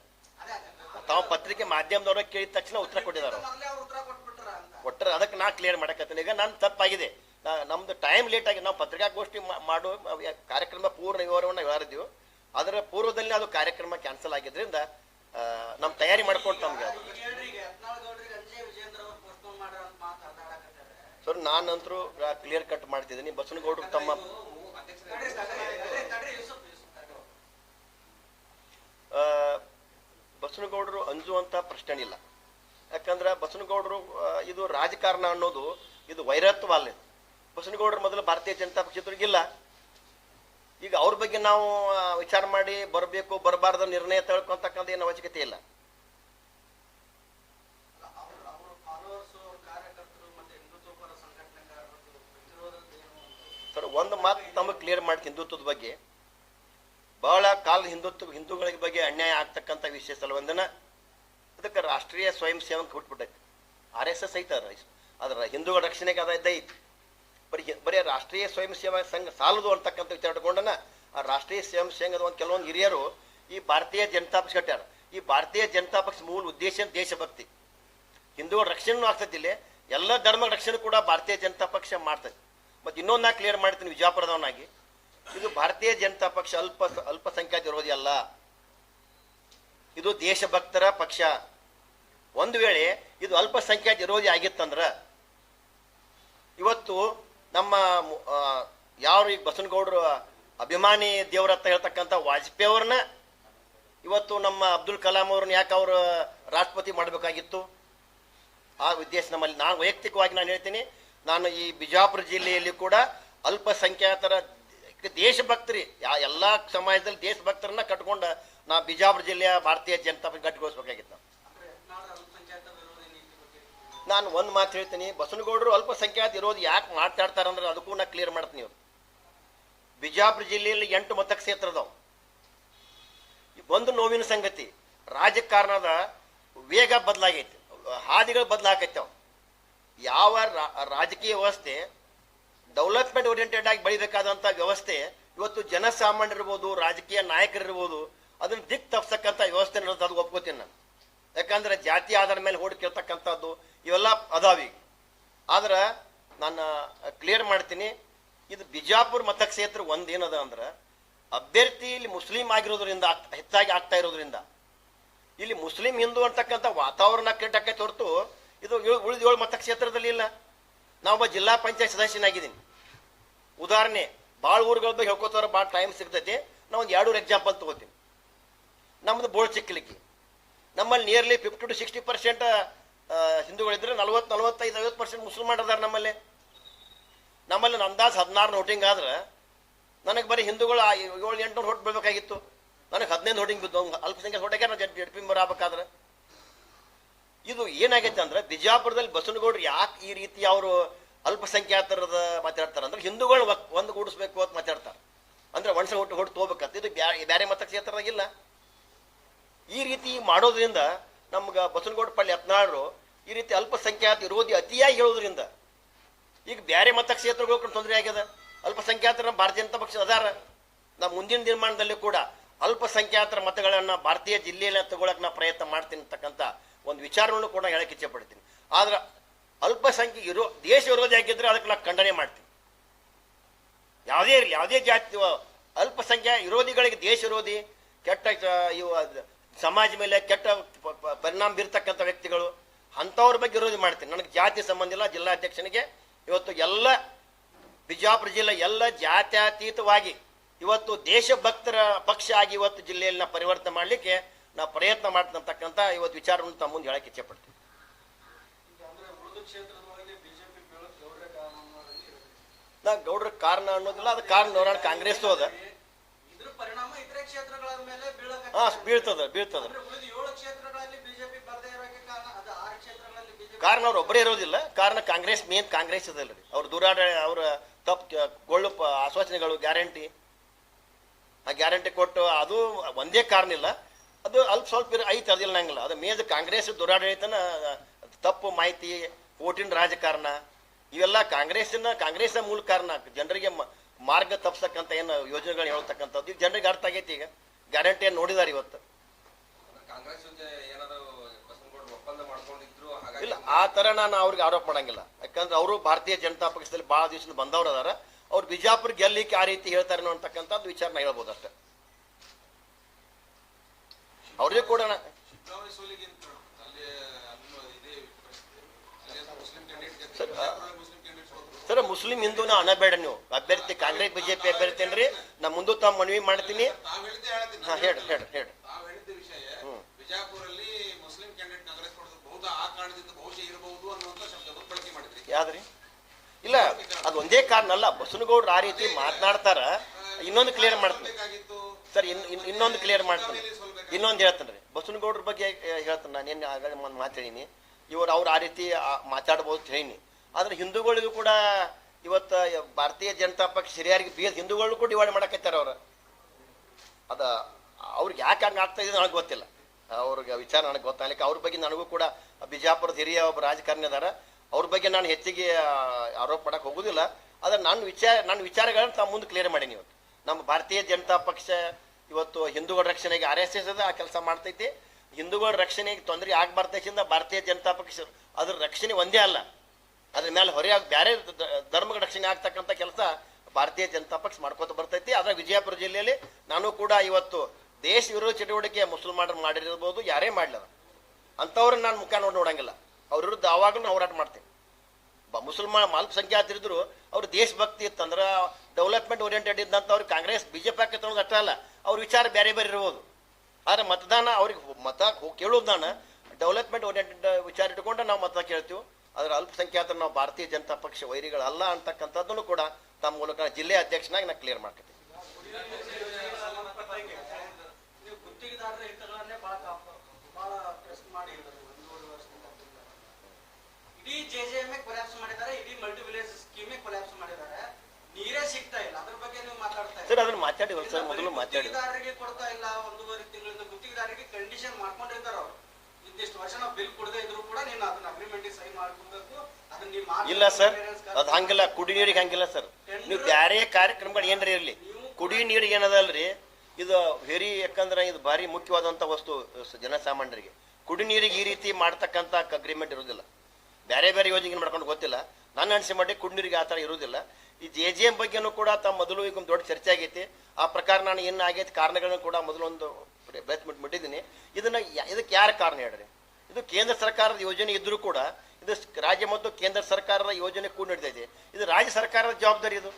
ತಾವು ಪತ್ರಿಕೆ ಮಾಧ್ಯಮದವ್ರ ಕೇಳಿದ ತಕ್ಷಣ ಉತ್ತರ ಕೊಟ್ಟಿದ್ದಾರೆ ಕೊಟ್ಟರೆ ಅದಕ್ಕೆ ನಾ ಕ್ಲಿಯರ್ ಮಾಡಕತ್ತೀನಿ. ಈಗ ನಾನು ತಪ್ಪಾಗಿದೆ. ನಮ್ದು ಟೈಮ್ ಲೇಟ್ ಆಗಿ ನಾವು ಪತ್ರಿಕಾಗೋಷ್ಠಿ ಮಾಡೋ ಕಾರ್ಯಕ್ರಮ ಪೂರ್ಣ ವಿವರವನ್ನು ವಿವರಿದ್ವಿ ಅದರ ಪೂರ್ವದಲ್ಲಿ ಅದು ಕಾರ್ಯಕ್ರಮ ಕ್ಯಾನ್ಸಲ್ ಆಗಿದ್ರಿಂದ ನಮ್ಮ ತಯಾರಿ ಮಾಡ್ಕೊಂಡು ನಮ್ಗೆ ಸರ್, ನಾನಂತರೂ ಕ್ಲಿಯರ್ ಕಟ್ ಮಾಡ್ತಿದ್ದೀನಿ. ಬಸನಗೌಡರು ತಮ್ಮ ಬಸನಗೌಡರು ಅಂಜುವಂಥ ಪ್ರಶ್ನೆ ಇಲ್ಲ. ಯಾಕಂದ್ರೆ ಬಸನಗೌಡರು ಇದು ರಾಜಕಾರಣ ಅನ್ನೋದು, ಇದು ವೈರತ್ವ ಅಲ್ಲ. ಬಸನಗೌಡರು ಮೊದಲು ಭಾರತೀಯ ಜನತಾ ಪಕ್ಷದವ್ರಿಗಿಲ್ಲ ಈಗ ಅವ್ರ ಬಗ್ಗೆ ನಾವು ವಿಚಾರ ಮಾಡಿ ಬರಬೇಕು, ಬರಬಾರ್ದು ನಿರ್ಣಯ ತಳ್ಕೊಂತಕ್ಕಂಥ ಏನು ಅವಶ್ಯಕತೆ ಇಲ್ಲ. ಸರ್, ಒಂದು ಮಾತು ತಮಗೆ ಕ್ಲಿಯರ್ ಮಾಡಿ ಹಿಂದುತ್ವದ ಬಗ್ಗೆ. ಬಹಳ ಕಾಲ ಹಿಂದುತ್ವ ಹಿಂದೂಗಳಿಗೆ ಬಗ್ಗೆ ಅನ್ಯಾಯ ಆಗ್ತಕ್ಕಂಥ ವಿಷಯ ಸಲುವಂದನ ಅದಕ್ಕೆ ರಾಷ್ಟ್ರೀಯ ಸ್ವಯಂ ಸೇವಕ ಹುಟ್ಬಿಟ್ಟೈತಿ ಆರ್ ಎಸ್ ಎಸ್ ಐತೆ ಅದ್ರ ಹಿಂದೂಗಳ ರಕ್ಷಣೆಗೆ ಅದ ಐತಿ. ಬರೀ ಬರೀ ರಾಷ್ಟ್ರೀಯ ಸ್ವಯಂ ಸೇವಾ ಸಂಘ ಸಾಲದು ಅಂತಕ್ಕಂಥ ವಿಚಾರ ಇಟ್ಕೊಂಡನ ಆ ರಾಷ್ಟ್ರೀಯ ಸ್ವಯಂ ಸಂಘದ ಒಂದು ಕೆಲವೊಂದು ಹಿರಿಯರು ಈ ಭಾರತೀಯ ಜನತಾ ಪಕ್ಷ ಕಟ್ಟ್ಯಾರ ಈ ಭಾರತೀಯ ಜನತಾ ಪಕ್ಷ ಮೂಲ ಉದ್ದೇಶ ದೇಶಭಕ್ತಿ. ಹಿಂದೂಗಳ ರಕ್ಷಣೆನೂ ಆಗ್ತೈತಿ ಇಲ್ಲಿ. ಎಲ್ಲ ಧರ್ಮಗಳ ರಕ್ಷಣೆ ಕೂಡ ಭಾರತೀಯ ಜನತಾ ಪಕ್ಷ ಮಾಡ್ತೈತಿ. ಮತ್ತೆ ಇನ್ನೊಂದು ನಾ ಕ್ಲಿಯರ್ ಮಾಡ್ತೀನಿ ವಿಜಯಪುರದವನಾಗಿ. ಇದು ಭಾರತೀಯ ಜನತಾ ಪಕ್ಷ ಅಲ್ಪ ಅಲ್ಪಸಂಖ್ಯಾತ ವಿರೋಧಿ ಅಲ್ಲ. ಇದು ದೇಶಭಕ್ತರ ಪಕ್ಷ. ಒಂದು ವೇಳೆ ಇದು ಅಲ್ಪಸಂಖ್ಯಾತ ವಿರೋಧಿ ಆಗಿತ್ತಂದ್ರ, ಇವತ್ತು ನಮ್ಮ ಯಾರು ಈಗ ಬಸವನಗೌಡರು ಅಭಿಮಾನಿ ದೇವರತ್ತ ಹೇಳ್ತಕ್ಕಂಥ ವಾಜಪೇಯಿ ಅವ್ರನ್ನ ಇವತ್ತು ನಮ್ಮ ಅಬ್ದುಲ್ ಕಲಾಂ ಅವ್ರನ್ನ ಯಾಕೆ ಅವರು ರಾಷ್ಟ್ರಪತಿ ಮಾಡಬೇಕಾಗಿತ್ತು? ಆ ಉದ್ದೇಶ ನಮ್ಮಲ್ಲಿ ನಾನು ವೈಯಕ್ತಿಕವಾಗಿ ನಾನು ಹೇಳ್ತೀನಿ, ನಾನು ಈ ಬಿಜಾಪುರ ಜಿಲ್ಲೆಯಲ್ಲಿ ಕೂಡ ಅಲ್ಪಸಂಖ್ಯಾತರ ದೇಶಭಕ್ತರಿ, ಯಾ ಎಲ್ಲ ಸಮಾಜದಲ್ಲಿ ದೇಶಭಕ್ತರನ್ನ ಕಟ್ಕೊಂಡು ನಾ ಬಿಜಾಪುರ ಜಿಲ್ಲೆಯ ಭಾರತೀಯ ಜನತಾ ಪಕ್ಷ ಗಟ್ಟಿಗೊಳಿಸ್ಬೇಕಾಗಿತ್ತು ಅಂದ್ರೆ ಯತ್ನಾಳ್ ಅಲ್ಪಸಂಖ್ಯಾತ ವಿರೋಧಿ ನೀತಿ ಬಗ್ಗೆ ನಾನು ಒಂದು ಮಾತು ಹೇಳ್ತೀನಿ, ಬಸನಗೌಡರು ಅಲ್ಪಸಂಖ್ಯಾತ ಇರೋದು ಯಾಕೆ ಮಾತಾಡ್ತಾರಂದ್ರೆ ಅದಕ್ಕೂ ನಾ ಕ್ಲಿಯರ್ ಮಾಡ್ತೀನಿ ಇವ್ರು. ಬಿಜಾಪುರ ಜಿಲ್ಲೆಯಲ್ಲಿ ಎಂಟು ಮತಕ್ಷೇತ್ರ ಈ ಒಂದು ನೋವಿನ ಸಂಗತಿ ರಾಜಕಾರಣದ ವೇಗ ಬದಲಾಗೈತಿ, ಹಾದಿಗಳು ಬದಲಾಗೈತವ ಯಾವ ರಾಜಕೀಯ ವ್ಯವಸ್ಥೆ ಡೆವಲಪ್ಮೆಂಟ್ ಓರಿಯೆಂಟೆಡ್ ಆಗಿ ಬೆಳಿಬೇಕಾದಂಥ ವ್ಯವಸ್ಥೆ ಇವತ್ತು ಜನಸಾಮಾನ್ಯರಿರ್ಬೋದು, ರಾಜಕೀಯ ನಾಯಕರಿರ್ಬೋದು, ಅದನ್ನ ದಿಕ್ ತಪ್ಸಕ್ಕಂಥ ವ್ಯವಸ್ಥೆ ಅದು ಒಪ್ಕೋತೀನಿ ನಾನು. ಯಾಕಂದ್ರೆ ಜಾತಿ ಆಧಾರ ಮೇಲೆ ಹೋಡಿ ಕೇಳ್ತಕ್ಕಂಥದ್ದು ಇವೆಲ್ಲ ಅದಾವಿ ಆದ್ರೆ ನಾನು ಕ್ಲಿಯರ್ ಮಾಡ್ತೀನಿ, ಇದು ಬಿಜಾಪುರ ಮತಕ್ಷೇತ್ರ ಒಂದೇನದ ಅಂದ್ರೆ, ಅಭ್ಯರ್ಥಿ ಇಲ್ಲಿ ಮುಸ್ಲಿಂ ಆಗಿರೋದ್ರಿಂದ ಆಗ್- ಹೆಚ್ಚಾಗಿ ಆಗ್ತಾ ಇರೋದ್ರಿಂದ, ಇಲ್ಲಿ ಮುಸ್ಲಿಂ ಹಿಂದೂ ಅಂತಕ್ಕಂಥ ವಾತಾವರಣ ಕೆಟ್ಟಕ್ಕೆ ಹೊರತು ಇದು ಉಳಿದ ಏಳು ಮತಕ್ಷೇತ್ರದಲ್ಲಿ ಇಲ್ಲ. ನಾವೊಬ್ಬ ಜಿಲ್ಲಾ ಪಂಚಾಯತ್ ಸದಸ್ಯನಾಗಿದ್ದೀನಿ. ಉದಾಹರಣೆ ಭಾಳ ಊರುಗಳ ಬಗ್ಗೆ ಹೇಳ್ಕೊತಾರ ಭಾಳ ಟೈಮ್ ಸಿಗ್ತೈತಿ ನಾವು ಒಂದು ಎರಡೂರು ಎಕ್ಸಾಂಪಲ್ ತಗೋತೀನಿ. ನಮ್ಮದು ಬೋಳ್ ಚಿಕ್ಕಲಿಕ್ಕಿ ನಮ್ಮಲ್ಲಿ nearly fifty to sixty percent ಹಿಂದೂಗಳಿದ್ರೆ ನಲ್ವತ್ತು, ನಲ್ವತ್ತೈದು ಐವತ್ತು ಪರ್ಸೆಂಟ್ ಮುಸಲ್ಮಾನ್ ಅದಾರ ನಮ್ಮಲ್ಲಿ. ನಮ್ಮಲ್ಲಿ ಅಂದಾಜು ಹದಿನಾರು ನೋಟಿಂಗ್ ಆದ್ರೆ ನನಗೆ ಬರೀ ಹಿಂದೂಗಳು ಏಳು ಎಂಟುನೂರು ಹೊಟ್ಟು ಬೀಳ್ಬೇಕಾಗಿತ್ತು. ನನಗೆ ಹದಿನೈದು ಹೋಟಿಂಗ್ ಬಿದ್ದು ಅಲ್ಪಸಂಖ್ಯಾತ ಹೊಟ್ಟೆಗೆ ನಾನು ಜಡ್ ಮೆಂಬರ್ ಆಗ್ಬೇಕಾದ್ರೆ. ಇದು ಏನಾಗೈತೆ ಅಂದ್ರೆ ಬಿಜಾಪುರದಲ್ಲಿ ಬಸವನಗೌಡರು ಯಾಕೆ ಈ ರೀತಿ ಅವರು ಅಲ್ಪಸಂಖ್ಯಾತರದ ಮಾತಾಡ್ತಾರೆ ಅಂದ್ರೆ ಹಿಂದೂಗಳು ಒಂದು ಗೂಡಿಸ್ಬೇಕು ಅಂತ ಮಾತಾಡ್ತಾರೆ. ಅಂದ್ರೆ ಒಣಸ ಹೊಟ್ಟು ಹೊಟ್ಟು ತಗೋಬೇಕಂತ. ಇದು ಬ್ಯಾ- ಬೇರೆ ಮತಕ್ಷೇತ್ರದಾಗಿಲ್ಲ. ಈ ರೀತಿ ಮಾಡೋದ್ರಿಂದ ನಮ್ಗೆ ಬಸನಗೌಡ ಪಳ್ಳಿ ಹತ್ನಾಳರು ಈ ರೀತಿ ಅಲ್ಪಸಂಖ್ಯಾತ ವಿರೋಧಿ ಅತಿಯಾಗಿ ಹೇಳೋದ್ರಿಂದ ಈಗ ಬೇರೆ ಮತಕ್ಷೇತ್ರಗಳು ತೊಂದರೆ ಆಗ್ಯದ. ಅಲ್ಪಸಂಖ್ಯಾತರ ಭಾರತೀಯ ಜನತಾ ಪಕ್ಷ ಅದಾರ. ನಾ ಮುಂದಿನ ನಿರ್ಮಾಣದಲ್ಲಿ ಕೂಡ ಅಲ್ಪಸಂಖ್ಯಾತರ ಮತಗಳನ್ನ ಭಾರತೀಯ ಜಿಲ್ಲೆಯಲ್ಲಿ ತಗೊಳಕ್ ನಾ ಪ್ರಯತ್ನ ಮಾಡ್ತೀನಿ ಅಂತಕ್ಕಂಥ ಒಂದು ವಿಚಾರವನ್ನು ಕೂಡ ಹೇಳಕ್ಕೆ ಇಚ್ಛೆ ಪಡ್ತೀನಿ. ಆದ್ರೆ ಅಲ್ಪಸಂಖ್ಯೆ ಇರೋ ದೇಶ ವಿರೋಧಿ ಆಗಿದ್ರೆ ಅದಕ್ಕೆ ನಾ ಖಂಡನೆ ಮಾಡ್ತೀನಿ. ಯಾವುದೇ ಇರಲಿ, ಯಾವುದೇ ಜಾತಿ ಅಲ್ಪಸಂಖ್ಯಾ ವಿರೋಧಿಗಳಿಗೆ ದೇಶ ವಿರೋಧಿ, ಕೆಟ್ಟ, ಇವು ಸಮಾಜ ಮೇಲೆ ಕೆಟ್ಟ ಪರಿಣಾಮ ಬೀರ್ತಕ್ಕಂಥ ವ್ಯಕ್ತಿಗಳು ಅಂಥವ್ರ ಬಗ್ಗೆ ವಿರೋಧಿ ಮಾಡ್ತೀನಿ. ನನಗೆ ಜಾತಿ ಸಂಬಂಧ ಇಲ್ಲ, ಜಿಲ್ಲಾಧ್ಯಕ್ಷನಿಗೆ. ಇವತ್ತು ಎಲ್ಲ ಬಿಜಾಪುರ ಜಿಲ್ಲೆ ಎಲ್ಲ ಜಾತ್ಯತೀತವಾಗಿ ಇವತ್ತು ದೇಶಭಕ್ತರ ಪಕ್ಷ ಆಗಿ ಇವತ್ತು ಜಿಲ್ಲೆಯಲ್ಲಿ ಪರಿವರ್ತನೆ ಮಾಡಲಿಕ್ಕೆ ನಾ ಪ್ರಯತ್ನ ಮಾಡ್ತಕ್ಕಂಥ ಇವತ್ತು ವಿಚಾರವನ್ನು ತಮ್ಮ ಮುಂದೆ ಹೇಳಕ್ಕೆ ಇಚ್ಛೆ ಪಡ್ತೀನಿ ಈಗ ಅಂದ್ರೆ ಉಳಿದ ಕ್ಷೇತ್ರದೊಳಗೆ ಬಿಜೆಪಿ ಬೀಳೋದು ಗೌಡ್ರ ಕಾನೂನಲ್ಲಿ ನಾ ಗೌಡ್ರ ಕಾರಣ ಅನ್ನೋದಿಲ್ಲ, ಅದು ಕಾರಣ ಕಾಂಗ್ರೆಸ್ ಕಾಂಗ್ರೆಸ್ಸು ಅದ ಇದ್ರ ಪರಿಣಾಮ ಇತರೆ ಕ್ಷೇತ್ರಗಳ ಮೇಲೆ ಬೀಳಕ ಹಾ ಬೀಳ್ತದ ಬೀಳ್ತದ. ಅಂದ್ರೆ ಏಳು ಕ್ಷೇತ್ರಗಳಲ್ಲಿ ಬಿಜೆಪಿ ಬರದೇ ಇರೋಕೆ ಕಾರಣ ಅದು ಆರು ಕ್ಷೇತ್ರಗಳಲ್ಲಿ ಬಿಜೆಪಿ. ಕಾರಣ ಅವ್ರು ಒಬ್ಬರೇ ಇರೋದಿಲ್ಲ. ಕಾರಣ ಕಾಂಗ್ರೆಸ್ ಮೇನ್ ಕಾಂಗ್ರೆಸ್ ಇದಲ್ರಿ ಅವ್ರ ದುರಾಡ ಅವರ ತಪ್ಪು ಗೊಳ್ಳು ಆಶ್ವಾಸನೆಗಳು ಗ್ಯಾರಂಟಿ. ಆ ಗ್ಯಾರಂಟಿ ಕೊಟ್ಟು ಅದು ಒಂದೇ ಕಾರಣ ಇಲ್ಲ. ಅದು ಅಲ್ಪ ಸ್ವಲ್ಪ ಐತೆ ಅದಿಲ್ಲ ನಂಗಿಲ್ಲ. ಅದು ಮೇಜ್ ಕಾಂಗ್ರೆಸ್ ದುರಾಡಳಿತನ ತಪ್ಪು ಮಾಹಿತಿ ಓಟಿನ ರಾಜಕಾರಣ ಇವೆಲ್ಲ ಕಾಂಗ್ರೆಸ್ನ ಕಾಂಗ್ರೆಸ್ನ ಮೂಲ ಕಾರಣ. ಜನರಿಗೆ ಮಾರ್ಗ ತಪ್ಸಕ್ಕಂತ ಏನು ಯೋಜನೆಗಳು ಹೇಳ್ತಕ್ಕಂಥದ್ದು ಈಗ ಜನರಿಗೆ ಅರ್ಥ ಆಗೈತಿ ಈಗ. ಗ್ಯಾರಂಟಿಯನ್ನು ನೋಡಿದಾರೆ ಇವತ್ತು. ಇಲ್ಲ ಆ ಥರ ನಾನು ಅವ್ರಿಗೆ ಆರೋಪ ಮಾಡಂಗಿಲ್ಲ. ಯಾಕಂದ್ರೆ ಅವರು ಭಾರತೀಯ ಜನತಾ ಪಕ್ಷದಲ್ಲಿ ಭಾಳ ದಿವಸದಿಂದ ಬಂದವರು ಅದಾರ. ಅವ್ರು ಬಿಜಾಪುರ್ ಗೆಲ್ಲಿಕ್ಕೆ ಆ ರೀತಿ ಹೇಳ್ತಾರೆ ಅಂತಕ್ಕಂಥದ್ದು ವಿಚಾರ ಹೇಳ್ಬೋದು ಅಷ್ಟೇ. ಅವ್ರಿಗೆ ಕೂಡ ನಾ- ಸರ್, ಆ- ಮುಸ್ಲಿಂ ಕ್ಯಾಂಡಿಡೇಟ್ ಸೋತ್ರು ಸರ್ ಮುಸ್ಲಿಂ ಹಿಂದೂನ ಅನ್ನಬೇಡ ನೀವು. ಅಭ್ಯರ್ಥಿ ಕಾಂಗ್ರೆಸ್ ಬಿಜೆಪಿ ಅಭ್ಯರ್ಥಿ ಅನ್ರಿ ನಾ ಮುಂದೆ ತಾವು ಮನವಿ ಮಾಡ್ತೀನಿ. ಹಾ ಹೇಳಿ ಹೇಳಿ ಹೇಳಿ ಯಾವ್ದ್ರಿ? ಇಲ್ಲ ಅದು ಒಂದೇ ಕಾರಣ ಅಲ್ಲ ಬಸನಗೌಡ್ರು ಆ ರೀತಿ ಮಾತನಾಡ್ತಾರ. ಇನ್ನೊಂದು ಕ್ಲಿಯರ್ ಮಾಡ್ತೀನಿ. ಸರ್ ಇನ್ ಇನ್- ಇನ್ನೊಂದು ಕ್ಲಿಯರ್ ಮಾಡ್ತೀನಿ. ಇನ್ನೊಂದು ಹೇಳ್ತೇನೆ ರೀ ಬಸವನಗೌಡ್ರ ಬಗ್ಗೆ ಹೇಳ್ತಾನೆ ನಾನು ಏನು ಮಾತಾಡೀನಿ. ಇವರು ಅವ್ರು ಆ ರೀತಿ ಮಾತಾಡ್ಬೋದು ಅಂತ ಹೇಳೀನಿ. ಆದ್ರೆ ಹಿಂದೂಗಳಿಗೂ ಕೂಡ ಇವತ್ತು ಭಾರತೀಯ ಜನತಾ ಪಕ್ಷ ಹಿರಿಯರಿಗೆ ಬಿ ಹಿಂದೂಗಳು ಕೂಡ ಡಿವೈಡ್ ಮಾಡಕತ್ತಾರ ಅವ್ರು. ಅದ ಅವ್ರಿಗೆ ಯಾಕೆ ಹಂಗೆ ಆಗ್ತಾ ಇದೆ ನನಗೆ ಗೊತ್ತಿಲ್ಲ. ಅವ್ರಿಗೆ ವಿಚಾರ ನನಗೆ ಗೊತ್ತಾಗಲಿಕ್ಕೆ ಅವ್ರ ಬಗ್ಗೆ ನನಗೂ ಕೂಡ ಬಿಜಾಪುರದ ಹಿರಿಯ ಒಬ್ಬ ರಾಜಕಾರಣಿ ಅದಾರ ಅವ್ರ ಬಗ್ಗೆ ನಾನು ಹೆಚ್ಚಿಗೆ ಆರೋಪ ಮಾಡಕ್ಕೆ ಹೋಗುದಿಲ್ಲ. ಆದ್ರೆ ನನ್ನ ವಿಚಾರ, ನನ್ನ ವಿಚಾರಗಳನ್ನ ತಮ್ಮ ಮುಂದೆ ಕ್ಲಿಯರ್ ಮಾಡೀನಿ ಇವತ್ತು. ನಮ್ಮ ಭಾರತೀಯ ಜನತಾ ಪಕ್ಷ ಇವತ್ತು ಹಿಂದೂಗಳ ರಕ್ಷಣೆಗೆ ಆರ್ ಎಸ್ ಎಸ್ ಅದ, ಆ ಕೆಲಸ ಮಾಡ್ತೈತಿ. ಹಿಂದೂಗಳ ರಕ್ಷಣೆಗೆ ತೊಂದರೆ ಆಗಬಾರ್ದಿಂದ ಭಾರತೀಯ ಜನತಾ ಪಕ್ಷ ಅದ್ರ ರಕ್ಷಣೆ ಒಂದೇ ಅಲ್ಲ. ಅದ್ರ ಮೇಲೆ ಹೊರೆಯಾಗಿ ಬೇರೆ ಧರ್ಮಗಳ ರಕ್ಷಣೆ ಆಗ್ತಕ್ಕಂಥ ಕೆಲಸ ಭಾರತೀಯ ಜನತಾ ಪಕ್ಷ ಮಾಡ್ಕೋತ ಬರ್ತೈತಿ. ಆದ್ರೆ ವಿಜಯಪುರ ಜಿಲ್ಲೆಯಲ್ಲಿ ನಾನು ಕೂಡ ಇವತ್ತು ದೇಶ ವಿರೋಧ ಚಟುವಟಿಕೆ ಮುಸಲ್ಮಾನರು ಮಾಡಿರ್ಬೋದು, ಯಾರೇ ಮಾಡಲಿಲ್ಲ ಅಂಥವ್ರನ್ನ ನಾನು ಮುಖ ನೋಡಿ ನೋಡಂಗಿಲ್ಲ. ಅವ್ರ ವಿರುದ್ಧ ಆವಾಗಲೂ ಹೋರಾಟ ಮಾಡ್ತೀನಿ. ಬ, ಮುಸಲ್ಮಾನ ಅಲ್ಪಸಂಖ್ಯಾತರಿದ್ರು ಅವ್ರು ದೇಶಭಕ್ತಿ ಇತ್ತಂದ್ರೆ ಡೆವಲಪ್ಮೆಂಟ್ ಓರಿಯೆಂಟೆಡ್ ಇದ್ದಂತ ಅವ್ರಿಗೆ ಕಾಂಗ್ರೆಸ್, ಬಿಜೆಪಿ ಹಾಕಿ ಅಷ್ಟ ಅಲ್ಲ, ಅವ್ರ ವಿಚಾರ ಬೇರೆ ಬೇರೆ ಇರ್ಬೋದು. ಆದ್ರೆ ಮತದಾನ ಅವ್ರಿಗೆ ಮತ ಹೋಗಿ ಕೇಳೋದು ನಾನು ಡೆವಲಪ್ಮೆಂಟ್ ಓರಿಯೆಂಟೆಡ್ ವಿಚಾರ ಇಟ್ಕೊಂಡು ನಾವು ಮತ ಕೇಳ್ತೀವಿ. ಆದ್ರೆ ಅಲ್ಪಸಂಖ್ಯಾತರು ನಾವು ಭಾರತೀಯ ಜನತಾ ಪಕ್ಷ ವೈರಿಗಳಲ್ಲ ಅಂತಕ್ಕಂಥದ್ದನ್ನು ಕೂಡ ತಮ್ಮ ಮೂಲಕ ಜಿಲ್ಲೆ ಅಧ್ಯಕ್ಷನಾಗಿ ನಾನು ಕ್ಲಿಯರ್ ಮಾಡ್ತೀನಿ ಅದ್ರ ಸರ್ ಅದನ್ನ ಮಾತಾಡಿ ಸರ್ ಮೊದಲು ಮಾತಾಡಿ. ಕೊಡ್ತಾ ಇಲ್ಲ ಒಂದೂವರೆ ತಿಂಗಳಿಂದ ಗುತ್ತಿಗೆದಾರರಿಗೆ ಕಂಡೀಷನ್ ಮಾಡ್ಕೊಂಡಿರ್ತಾರ ಅವ್ರು. ಇಂದಿಷ್ಟು ವರ್ಷ ನಾವು ಬಿಲ್ ಕೊಡದೇ ಇದ್ರು ಕೂಡ ನೀನು ಅದನ್ನ ಅಗ್ರಿಮೆಂಟ್ ಸೈನ್ ಮಾಡ್ಕೊಬೇಕು. ಅದನ್ನ ನೀವು ಮಾಡಿ ಇಲ್ಲ ಸರ್ ಅದು ಹಂಗಿಲ್ಲ. ಕುಡಿ ನೀರಿಗೆ ಹಂಗಿಲ್ಲ ಸರ್. ನೀವು ಬ್ಯಾರೆ ಕಾರ್ಯಕ್ರಮಗಳು ಏನ್ರಿ ಇರಲಿ ಕುಡಿ ನೀರಿಗೆ ಏನದಲ್ರಿ? ಇದು ವೆರಿ ಯಾಕಂದ್ರೆ ಇದು ಭಾರಿ ಮುಖ್ಯವಾದಂಥ ವಸ್ತು ಜನಸಾಮಾನ್ಯರಿಗೆ. ಕುಡಿ ನೀರಿಗೆ ಈ ರೀತಿ ಮಾಡ್ತಕ್ಕಂಥ ಅಗ್ರಿಮೆಂಟ್ ಇರೋದಿಲ್ಲ. ಬೇರೆ ಬೇರೆ ಯೋಜನೆ ಮಾಡ್ಕೊಂಡು ಗೊತ್ತಿಲ್ಲ. ನನ್ನ ಅನಿಸಿ ಮಾಡಿ ಕುಡಿ ನೀರಿಗೆ ಆ ಥರ ಇರೋದಿಲ್ಲ. ಈ ಜೆ ಜೆ ಎಂ ಬಗ್ಗೆನೂ ಕೂಡ ತಮ್ಮ ಮೊದಲು ಈಗ ಒಂದು ದೊಡ್ಡ ಚರ್ಚೆ ಆಗೈತಿ. ಆ ಪ್ರಕಾರ ನಾನು ಏನು ಆಗೈತಿ ಕಾರಣಗಳನ್ನು ಕೂಡ ಮೊದಲೊಂದು ಪ್ರಯತ್ನ ಬಿಟ್ಟಿದ್ದೀನಿ ಇದನ್ನ ಇದಕ್ಕೆ ಯಾರ ಕಾರಣ ಹೇಳ್ರಿ? ಇದು ಕೇಂದ್ರ ಸರ್ಕಾರದ ಯೋಜನೆ ಇದ್ರೂ ಕೂಡ ಇದು ರಾಜ್ಯ ಮತ್ತು ಕೇಂದ್ರ ಸರ್ಕಾರದ ಯೋಜನೆ ಕೂಡ ನಡೀತಾ ಇದೆ. ಇದು ರಾಜ್ಯ ಸರ್ಕಾರದ ಜವಾಬ್ದಾರಿ ಇದು.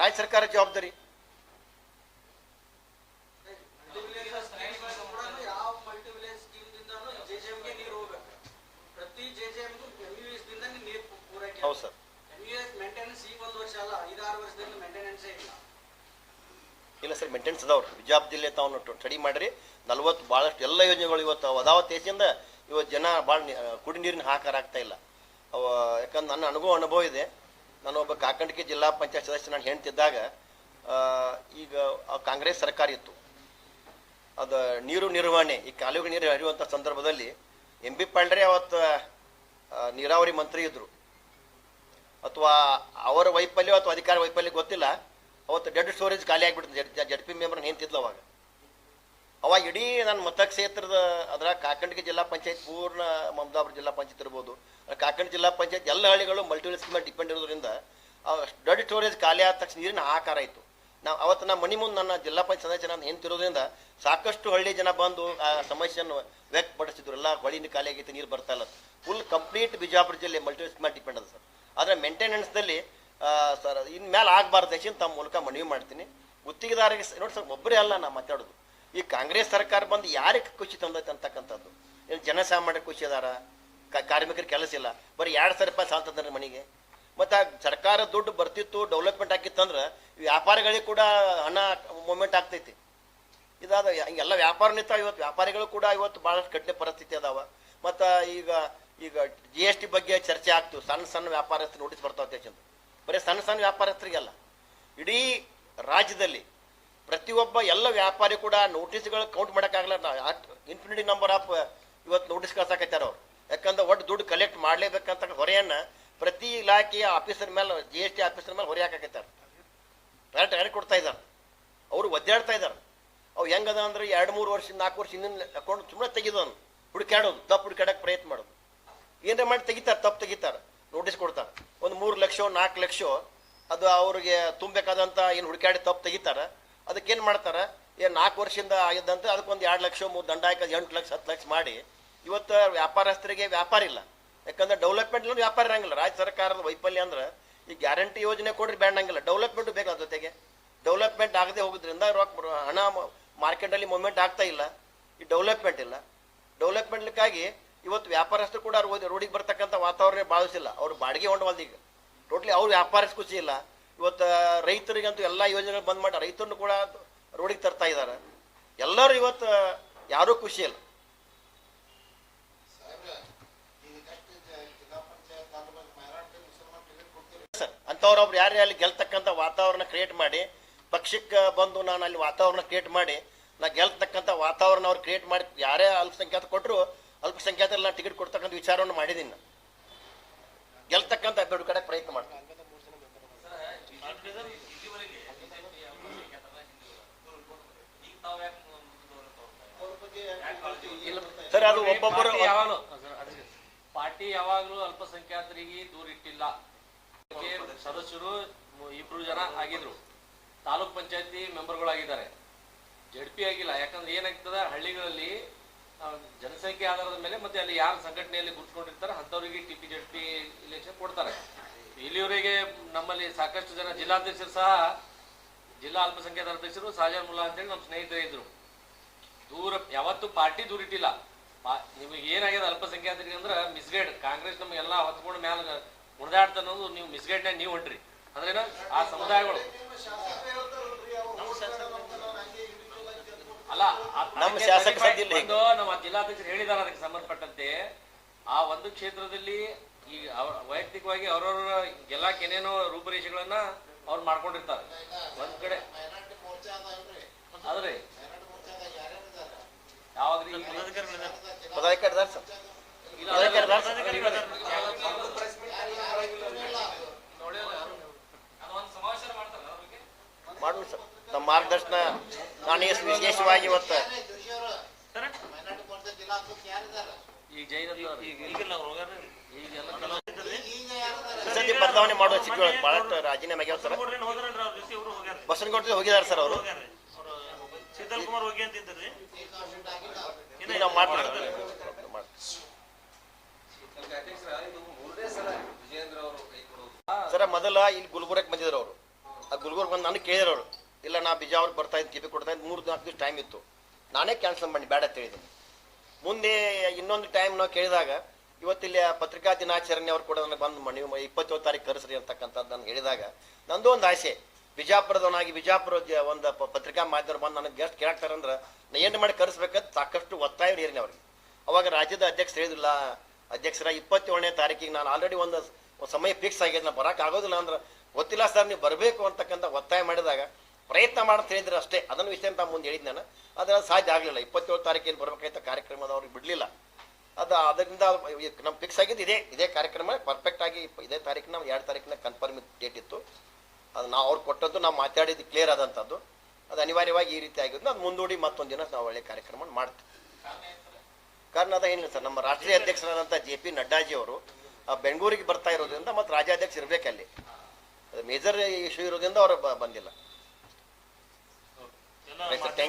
ರಾಜ್ಯ ಸರ್ಕಾರದ ಜವಾಬ್ದಾರಿ. ಹೌದು ಸರ್. ವಿಲೇಜ್ ಸ್ಕೀಮ್ ಒಂದು ಜೆಜೆಎಂಗೆ ನೀರು ಐದಾರು ಪ್ರತಿ ಜೆಜೆಎಂಗೂ ಇಲ್ಲ. ಹೌದು ಸರ್ ಎಂಯುಎಸ್ ಮೇಂಟೆನೆನ್ಸ್ ಈಗ ಒಂದು ವರ್ಷ ಅಲ್ಲ ಐದಾರು ವರ್ಷದಿಂದ ಮೇಂಟೆನೆನ್ಸೇ ಇಲ್ಲ ಸರ್ ಮೇಂಟೆನ್ಸ್ ಅದಾವ್ರಿ. ಬಿಜಾಪುರ ಜಿಲ್ಲೆ ತಾವು ಸ್ಟಡಿ ಮಾಡ್ರಿ. ನಲ್ವತ್ತು ಭಾಳಷ್ಟು ಎಲ್ಲ ಯೋಜನೆಗಳು ಇವತ್ತು ಅದಾವ. ತೇಜಿಂದ ಇವತ್ತು ಜನ ಭಾಳ ಕುಡಿ ನೀರಿನ ಹಾಕಾರ ಆಗ್ತಾ ಇಲ್ಲ. ಅವ, ಯಾಕಂದ್ರೆ ನನ್ನ ಅನುಭವ ಅನುಭವ ಇದೆ. ನಾನು ಒಬ್ಬ ಕಾಕಂಡಿಕೆ ಜಿಲ್ಲಾ ಪಂಚಾಯತ್ ಸದಸ್ಯ ನಾನು ಹೆಣ್ತಿದ್ದಾಗ ಈಗ ಕಾಂಗ್ರೆಸ್ ಸರ್ಕಾರ ಇತ್ತು. ಅದು ನೀರು ನಿರ್ವಹಣೆ, ಈ ಕಾಲುವೆ ನೀರು ಹರಿಯುವಂಥ ಸಂದರ್ಭದಲ್ಲಿ ಎಂ ಬಿ ಪಾಂಡ್ರೆ ಅವತ್ತು ನೀರಾವರಿ ಮಂತ್ರಿ ಇದ್ರು. ಅಥವಾ ಅವರ ವೈಫಲ್ಯ ಅಥವಾ ಅಧಿಕಾರ ವೈಫಲ್ಯ ಗೊತ್ತಿಲ್ಲ. ಅವತ್ತು ಡೆಡ್ ಸ್ಟೋರೇಜ್ ಖಾಲಿ ಆಗಿಬಿಡ್ತು. ಜಡ್ ಪಿ ಮೆಂಬರ್ ನಿಂತಿದ್ಲು ಅವಾಗ? ಅವಾಗ ಇಡೀ ನನ್ನ ಮತಕ್ಷೇತ್ರದ ಅದರ ಕಾಕಂಡಿಗೆ ಜಿಲ್ಲಾ ಪಂಚಾಯತ್ ಪೂರ್ಣ ಮಮದಾಪುರ ಜಿಲ್ಲಾ ಪಂಚಾಯತ್ ಇರ್ಬೋದು. ಕಾಕಂಡ ಜಿಲ್ಲಾ ಪಂಚಾಯತ್ ಎಲ್ಲ ಹಳ್ಳಿಗಳು ಮಲ್ಟಿವಲ್ ಸ್ಕೀಮ್ ಡಿಪೆಂಡ್ ಇರೋದ್ರಿಂದ ಡೆಡ್ ಸ್ಟೋರೇಜ್ ಖಾಲಿ ಆದ ತಕ್ಷಣ ನೀರಿನ ಆಕಾರ ಆಯಿತು. ನಾವು ಅವತ್ತು ನಮ್ಮ ಮನೆ ಮುಂದೆ ನನ್ನ ಜಿಲ್ಲಾ ಪಂಚಾಯತ್ ಸದಸ್ಯ ನಾನು ನಿಂತಿರೋದ್ರಿಂದ ಸಾಕಷ್ಟು ಹಳ್ಳಿ ಜನ ಬಂದು ಆ ಸಮಸ್ಯೆಯನ್ನು ವ್ಯಕ್ತಪಡಿಸಿದ್ರು ಎಲ್ಲ ಹೊಳಿನ ಖಾಲಿ ಆಗೈತೆ, ನೀರು ಬರ್ತಾ ಇಲ್ಲ ಫುಲ್ ಕಂಪ್ಲೀಟ್ ಬಿಜಾಪುರ ಜಿಲ್ಲೆ ಮಲ್ಟಿವಲ್ ಸ್ಕೀಮ್ ಡಿಪೆಂಡ್ ಅದ ಸರ್. ಆದರೆ ಮೇಂಟೆನೆನ್ಸ್ದಲ್ಲಿ ಸರ್ ಇನ್ಮೇಲೆ ಆಗಬಾರ್ದು ಹೆಚ್ಚಿನ ತಮ್ಮ ಮೂಲಕ ಮನವಿ ಮಾಡ್ತೀನಿ. ಗುತ್ತಿಗೆದಾರರಿಗೆ ಸ- ನೋಡಿ ಸರ್, ಒಬ್ಬರೇ ಅಲ್ಲ ನಾ ಮಾತಾಡೋದು. ಈ ಕಾಂಗ್ರೆಸ್ ಸರ್ಕಾರ ಬಂದು ಯಾರಿಗೆ ಖುಷಿ ತಂದೈತೆ ಅಂತಕ್ಕಂಥದ್ದು? ಏನು ಜನಸಾಮಾನ್ಯ ಖುಷಿ ಅದಾರ? ಕಾರ್ಮಿಕರು ಕೆಲಸ ಇಲ್ಲ. ಬರೀ ಎರಡು ಸಾವಿರ ರೂಪಾಯಿ ಸಾಲ ತಂದ್ರೆ ಮನೆಗೆ. ಮತ್ತು ಸರ್ಕಾರ ದುಡ್ಡು ಬರ್ತಿತ್ತು ಡೆವಲಪ್ಮೆಂಟ್ ಆಗಿತ್ತಂದ್ರೆ ವ್ಯಾಪಾರಿಗಳಿಗೆ ಕೂಡ ಹಣ ಮೂಮೆಂಟ್ ಆಗ್ತೈತಿ. ಇದಾದ ಎಲ್ಲ ವ್ಯಾಪಾರ ನಿಂತ ಇವತ್ತು ವ್ಯಾಪಾರಿಗಳು ಕೂಡ ಇವತ್ತು ಭಾಳಷ್ಟು ಕಠಿಣ ಪರಿಸ್ಥಿತಿ ಅದಾವ. ಮತ್ತು ಈಗ ಈಗ ಜಿ ಎಸ್ ಟಿ ಬಗ್ಗೆ ಚರ್ಚೆ ಆಗ್ತು. ಸಣ್ಣ ಸಣ್ಣ ವ್ಯಾಪಾರಸ್ಥ ನೋಟಿಸ್ ಬರ್ತಾವ ಅಂತ ಬರೀ ಸಣ್ಣ ಸಣ್ಣ ವ್ಯಾಪಾರಸ್ಥರಿಗೆಲ್ಲ. ಇಡೀ ರಾಜ್ಯದಲ್ಲಿ ಪ್ರತಿಯೊಬ್ಬ ಎಲ್ಲ ವ್ಯಾಪಾರಿ ಕೂಡ ನೋಟಿಸ್ಗಳು ಕೌಂಟ್ ಮಾಡೋಕ್ಕಾಗಲ್ಲ. ಇನ್ಫಿನಿಟಿ ನಂಬರ್ ಆಫ್ ಇವತ್ತು ನೋಟಿಸ್ ಕಳ್ಸಕತ್ತಾರ ಅವ್ರು. ಯಾಕಂದ್ರೆ ಒಟ್ಟು ದುಡ್ಡು ಕಲೆಕ್ಟ್ ಮಾಡಲೇಬೇಕಂತ ಹೊರೆಯನ್ನು ಪ್ರತಿ ಇಲಾಖೆಯ ಆಫೀಸರ್ ಮೇಲೆ ಜಿ ಎಸ್ ಟಿ ಆಫೀಸರ್ ಮೇಲೆ ಹೊರೆ ಹಾಕಾಕತ್ತಾರ ಡೈರೆಕ್ಟ್ ಡೈರೆಕ್ಟ್ ಕೊಡ್ತಾ ಇದ್ದಾರೆ ಅವರು ಒದ್ದಾಡ್ತಾ ಇದ್ದಾರೆ ಅವು ಹೆಂಗದ ಅಂದ್ರೆ ಎರಡು ಮೂರು ವರ್ಷ, ನಾಲ್ಕು ವರ್ಷ ಹಿಂದಿನ ಅಕೌಂಟ್ ಸುಮ್ಮನೆ ತೆಗಿದವನು. ಹುಡುಕಾಡೋದು ತಪ್ಪು ಹುಡುಕಾಡಕ್ಕೆ ಪ್ರಯತ್ನ ಮಾಡೋದು. ಏನಾರ ಮಾಡಿ ತೆಗಿತಾರೆ, ತಪ್ಪು ತೆಗಿತಾರೆ. ನೋಟಿಸ್ ಕೊಡ್ತಾರೆ. ಒಂದು ಮೂರು ಲಕ್ಷ, ನಾಲ್ಕು ಲಕ್ಷ, ಅದು ಅವ್ರಿಗೆ ತುಂಬಬೇಕಾದಂಥ ಏನು ಹುಡುಕಾಡಿ ತಪ್ಪು ತೆಗಿತಾರೆ. ಅದಕ್ಕೇನು ಮಾಡ್ತಾರೆ? ಏನು ನಾಲ್ಕು ವರ್ಷದಿಂದ ಆಗಿದ್ದಂತೆ ಅದಕ್ಕೊಂದು ಎರಡು ಲಕ್ಷ, ಮೂರು ದಂಡ ಹಾಕೋದು ಎಂಟು ಲಕ್ಷ, ಹತ್ತು ಲಕ್ಷ ಮಾಡಿ ಇವತ್ತು ವ್ಯಾಪಾರಸ್ಥರಿಗೆ ವ್ಯಾಪಾರ ಇಲ್ಲ. ಯಾಕಂದ್ರೆ ಡೆವಲಪ್ಮೆಂಟ್ ಇಲ್ಲ ವ್ಯಾಪಾರ ಇರಂಗಿಲ್ಲ. ರಾಜ್ಯ ಸರ್ಕಾರದ ವೈಫಲ್ಯ ಅಂದ್ರೆ ಈ ಗ್ಯಾರಂಟಿ ಯೋಜನೆ ಕೊಡ್ರಿ ಬೇಡಂಗಿಲ್ಲ ಡೆವಲಪ್ಮೆಂಟ್ ಬೇಕು ಅದ್ರ ಜೊತೆಗೆ. ಡೆವಲಪ್ಮೆಂಟ್ ಆಗದೆ ಹೋಗೋದ್ರಿಂದ ರೊಕ್ಕ ಹಣ ಮಾರ್ಕೆಟಲ್ಲಿ ಮೂವ್ಮೆಂಟ್ ಆಗ್ತಾ ಇಲ್ಲ. ಈ ಡೆವಲಪ್ಮೆಂಟ್ ಇಲ್ಲ. ಡೆವಲಪ್ಮೆಂಟ್ಲಿಕ್ಕಾಗಿ ಇವತ್ತು ವ್ಯಾಪಾರಸ್ಥರು ಕೂಡ ಅವ್ರು ರೋಡಿಗೆ ಬರ್ತಕ್ಕಂಥ ವಾತಾವರಣ ಭಾವಿಸಿಲ್ಲ ಅವ್ರು ಬಾಡಿಗೆ ಹೊಂಡವಲ್ದು ಈಗ ಟೋಟ್ಲಿ ಅವ್ರು ವ್ಯಾಪಾರಕ್ಕೆ ಖುಷಿ ಇಲ್ಲ. ಇವತ್ತು ರೈತರಿಗಂತೂ ಎಲ್ಲ ಯೋಜನೆಗಳು ಬಂದ್ ಮಾಡಿ ರೈತರನ್ನು ಕೂಡ ರೋಡಿಗೆ ತರ್ತಾ ಇದ್ದಾರೆ ಎಲ್ಲರೂ ಇವತ್ತು ಯಾರೂ ಖುಷಿ ಇಲ್ಲ. ಸರ್ ಅಂಥವ್ರು ಒಬ್ರು ಯಾರೇ ಅಲ್ಲಿ ಗೆಲ್ತಕ್ಕಂಥ ವಾತಾವರಣ ಕ್ರಿಯೇಟ್ ಮಾಡಿ ಪಕ್ಷಕ್ಕೆ ಬಂದು ನಾನು ಅಲ್ಲಿ ವಾತಾವರಣ ಕ್ರಿಯೇಟ್ ಮಾಡಿ ನಾ ಗೆಲ್ತಕ್ಕಂಥ ವಾತಾವರಣ ಅವ್ರು ಕ್ರಿಯೇಟ್ ಮಾಡಿ ಯಾರೇ ಅಲ್ಪಸಂಖ್ಯಾತ ಕೊಟ್ಟರು ಅಲ್ಪಸಂಖ್ಯಾತರಲ್ಲಿ ಟಿಕೆಟ್ ಕೊಡ್ತಕ್ಕಂಥ ವಿಚಾರವನ್ನು ಮಾಡಿದ್ದೀನಿ. ನಾನು ಗೆಲ್ತಕ್ಕಂಥ ಅಭ್ಯರ್ಥಿ ಕಡೆ ಪ್ರಯತ್ನ ಮಾಡ್ತೀನಿ. ಸರ್ ಅದು ಒಬ್ಬೊಬ್ಬರು ಪಾರ್ಟಿ ಯಾವಾಗ್ಲೂ ಅದಕ್ಕೆ ಪಾರ್ಟಿ ಯಾವಾಗ್ಲೂ ಅಲ್ಪಸಂಖ್ಯಾತರಿಗೆ ದೂರ ಇಟ್ಟಿಲ್ಲ ಸದಸ್ಯರು ಇಬ್ರು ಜನ ಆಗಿದ್ರು. ತಾಲೂಕ್ ಪಂಚಾಯತಿ ಮೆಂಬರ್ಗಳಾಗಿದ್ದಾರೆ. ಜಡ್ಪಿ ಆಗಿಲ್ಲ. ಯಾಕಂದ್ರೆ ಏನಾಗ್ತದ? ಹಳ್ಳಿಗಳಲ್ಲಿ ಜನಸಂಖ್ಯೆ ಆಧಾರದ ಮೇಲೆ ಮತ್ತೆ ಅಲ್ಲಿ ಯಾರು ಸಂಘಟನೆಯಲ್ಲಿ ಗುರುತ್ಕೊಂಡಿರ್ತಾರೆ ಅಂಥವ್ರಿಗೆ T P Z P election ಕೊಡ್ತಾರೆ. ಇಲ್ಲಿವರೆಗೆ ನಮ್ಮಲ್ಲಿ ಸಾಕಷ್ಟು ಜನ ಜಿಲ್ಲಾಧ್ಯಕ್ಷರು ಸಹ ಜಿಲ್ಲಾ ಅಲ್ಪಸಂಖ್ಯಾತರ ಅಧ್ಯಕ್ಷರು ಸಾಜಾನ್ ಮುಲ್ಲಾ ಅಂತೇಳಿ ನಮ್ಮ ಸ್ನೇಹಿತರೇ ಇದ್ರು. ದೂರ ಯಾವತ್ತು ಪಾರ್ಟಿ ದೂರ ಇಟ್ಟಿಲ್ಲ. ನಿಮಗೆ ಏನಾಗ್ಯದ ಅಲ್ಪಸಂಖ್ಯಾತರಿಗೆ ಅಂದ್ರೆ ಮಿಸ್ಗೈಡ್ ಕಾಂಗ್ರೆಸ್ ನಮಗೆಲ್ಲ ಹೊತ್ಕೊಂಡು ಮ್ಯಾಲ ಮುಡ್ದಾಡ್ತ ಅನ್ನೋದು ನೀವು ಮಿಸ್ಗೈಡ್ನ ನೀವು ಹೊಂಟ್ರಿ. ಅಂದ್ರೆ ಆ ಸಮುದಾಯಗಳು. ನಮ್ಮ ಶಾಸಕ ನಮ್ಮ ಜಿಲ್ಲಾಧ್ಯಕ್ಷರು ಹೇಳಿದಾರ ಅದಕ್ಕೆ ಸಂಬಂಧಪಟ್ಟಂತೆ. ಆ ಒಂದು ಕ್ಷೇತ್ರದಲ್ಲಿ ಈ ಅವ್ರ ವೈಯಕ್ತಿಕವಾಗಿ ಅವರವರ ಗೆಲ್ಲಕ್ಕೆ ಏನೇನೋ ರೂಪರೇಷೆಗಳನ್ನ ಅವ್ರು ಮಾಡ್ಕೊಂಡಿರ್ತಾರೆ. ಒಂದ್ ಕಡೆ ಆದ್ರೆ ಯಾವಾಗ ಮಾಡೋಣ ಸರ್. ನಮ್ಮ ಮಾರ್ಗದರ್ಶನ ನಾನು ಎಷ್ಟು ವಿಶೇಷವಾಗಿ ಇವತ್ತು? ಸದ್ಯ ಬದಲಾವಣೆ ಮಾಡುವ ಚಿತ್ರ ಬಹಳಷ್ಟು ರಾಜೀನಾಮೆ ಆಗ್ಯಾವ ಸರ್. ಬಸವನಗೌಡ ಹೋಗಿದ್ದಾರೆ ಸರ್ ಅವರು. ಸಿದ್ದಲ್ ಕುಮಾರ್ ಹೋಗಿ ಅಂತಿದ್ರಿ ಈಗ ನಾವು ಮಾಡ್ತೀವಿ ನಮ್ಗೆ ಅಧ್ಯಕ್ಷರ ಇದು ಮೂರನೇ ಸಲ ವಿಜಯೇಂದ್ರ ಅವರು ಕೈ ಕೊಡೋದು. ಸರ ಮೊದಲ ಇಲ್ಲಿ ಗುಲ್ಬರ್ಗಕ್ಕೆ ಬಂದಿದ್ರು ಅವರು. ಆ ಗುಲ್ಬರ್ಗ ಬಂದು ನಾನು ಕೇಳಿದ್ರು ಅವರು. ಇಲ್ಲ, ನಾ ಬಿಜಾವ್ರಿಗೆ ಬರ್ತಾ ಇದ್ದು ಕಿಪಿ ಕೊಡ್ತಾ ಇದ್ದು, ಮೂರು ನಾಲ್ಕು ದಿವಸ ಟೈಮ್ ಇತ್ತು. ನಾನೇ ಕ್ಯಾನ್ಸಲ್ ಮಾಡಿ, ಬೇಡ ಹೇಳಿದ್ದೀನಿ. ಮುಂದೆ ಇನ್ನೊಂದು ಟೈಮ್ ನಾವು ಕೇಳಿದಾಗ ಇವತ್ತಿಲ್ಲಿ ಪತ್ರಿಕಾ ದಿನಾಚರಣೆ ಅವ್ರು ಕೂಡ ನನಗೆ ಬಂದು ಮಣಿ ಇಪ್ಪತ್ತೇಳು ತಾರೀಕು ಕರೆಸ್ರಿ ಅಂತಕ್ಕಂಥದ್ದು ನಾನು ಹೇಳಿದಾಗ ನಂದು ಒಂದು ಆಸೆ. ಬಿಜಾಪುರದವನಾಗಿ ಬಿಜಾಪುರ ಒಂದು ಪತ್ರಿಕಾ ಮಾಧ್ಯಮ ಬಂದು ನನಗೆ ಗೆಸ್ಟ್ ಕೇಳ್ತಾರಂದ್ರೆ ನಾ ಏನು ಮಾಡಿ ಕರೆಸ್ಬೇಕಂತ ಸಾಕಷ್ಟು ಒತ್ತಾಯ ನೀರಿನ ಅವ್ರಿಗೆ. ಅವಾಗ ರಾಜ್ಯದ ಅಧ್ಯಕ್ಷ ಹೇಳಿದಿಲ್ಲ ಅಧ್ಯಕ್ಷರ ಇಪ್ಪತ್ತೇಳನೇ ತಾರೀಕಿಗೆ ನಾನು ಆಲ್ರೆಡಿ ಒಂದು ಸಮಯ ಫಿಕ್ಸ್ ಆಗಿದೆ ನಾನು ಬರೋಕ್ಕಾಗೋದಿಲ್ಲ ಅಂದ್ರೆ, ಗೊತ್ತಿಲ್ಲ ಸರ್, ನೀವು ಬರಬೇಕು ಅಂತಕ್ಕಂಥ ಒತ್ತಾಯ ಮಾಡಿದಾಗ ಪ್ರಯತ್ನ ಮಾಡ್ತಾ ಹೇಳಿದ್ರು ಅಷ್ಟೇ. ಅದನ್ನು ವಿಷಯ ಅಂತ ಮುಂದೆ ಹೇಳಿದ್ ನಾನು. ಅದರ ಸಾಧ್ಯ ಆಗಲಿಲ್ಲ. ಇಪ್ಪತ್ತೇಳು ತಾರೀಕಿನ ಬರಬೇಕಾಯ್ತ ಕಾರ್ಯಕ್ರಮದ ಅವ್ರಿಗೆ ಬಿಡಲಿಲ್ಲ. ಅದು ಅದರಿಂದ ನಮ್ಮ ಫಿಕ್ಸ್ ಆಗಿದ್ದು ಇದೇ ಇದೇ ಕಾರ್ಯಕ್ರಮ. ಪರ್ಫೆಕ್ಟ್ ಆಗಿ ಇದೇ ತಾರೀಕಿನ, ಎರಡು ತಾರೀಕಿನ ಕನ್ಫರ್ಮ್ ಡೇಟ್ ಇತ್ತು. ಅದು ನಾವು ಅವ್ರು ಕೊಟ್ಟದ್ದು ನಾವು ಮಾತಾಡಿದ್ದು ಕ್ಲಿಯರ್ ಆದಂಥದ್ದು ಅದು ಅನಿವಾರ್ಯವಾಗಿ ಈ ರೀತಿ ಆಗಿದ್ದು. ಅದು ಮುಂದೂಡಿ ಮತ್ತೊಂದು ದಿನ ನಾವು ಒಳ್ಳೆ ಕಾರ್ಯಕ್ರಮ ಮಾಡ್ತೀವಿ. ಕಾರಣ ಅದ ಏನಿಲ್ಲ ಸರ್. ನಮ್ಮ ರಾಷ್ಟ್ರೀಯ ಅಧ್ಯಕ್ಷರಾದಂಥ ಜೆ ಪಿ ನಡ್ಡಾಜಿ ಅವರು ಬೆಂಗಳೂರಿಗೆ ಬರ್ತಾ ಇರೋದ್ರಿಂದ ಮತ್ತು ರಾಜ್ಯಾಧ್ಯಕ್ಷ ಇರಬೇಕಲ್ಲಿ. ಮೇಜರ್ ಇಶ್ಯೂ ಇರೋದ್ರಿಂದ ಅವರು ಬಂದಿಲ್ಲ. Mr. Thank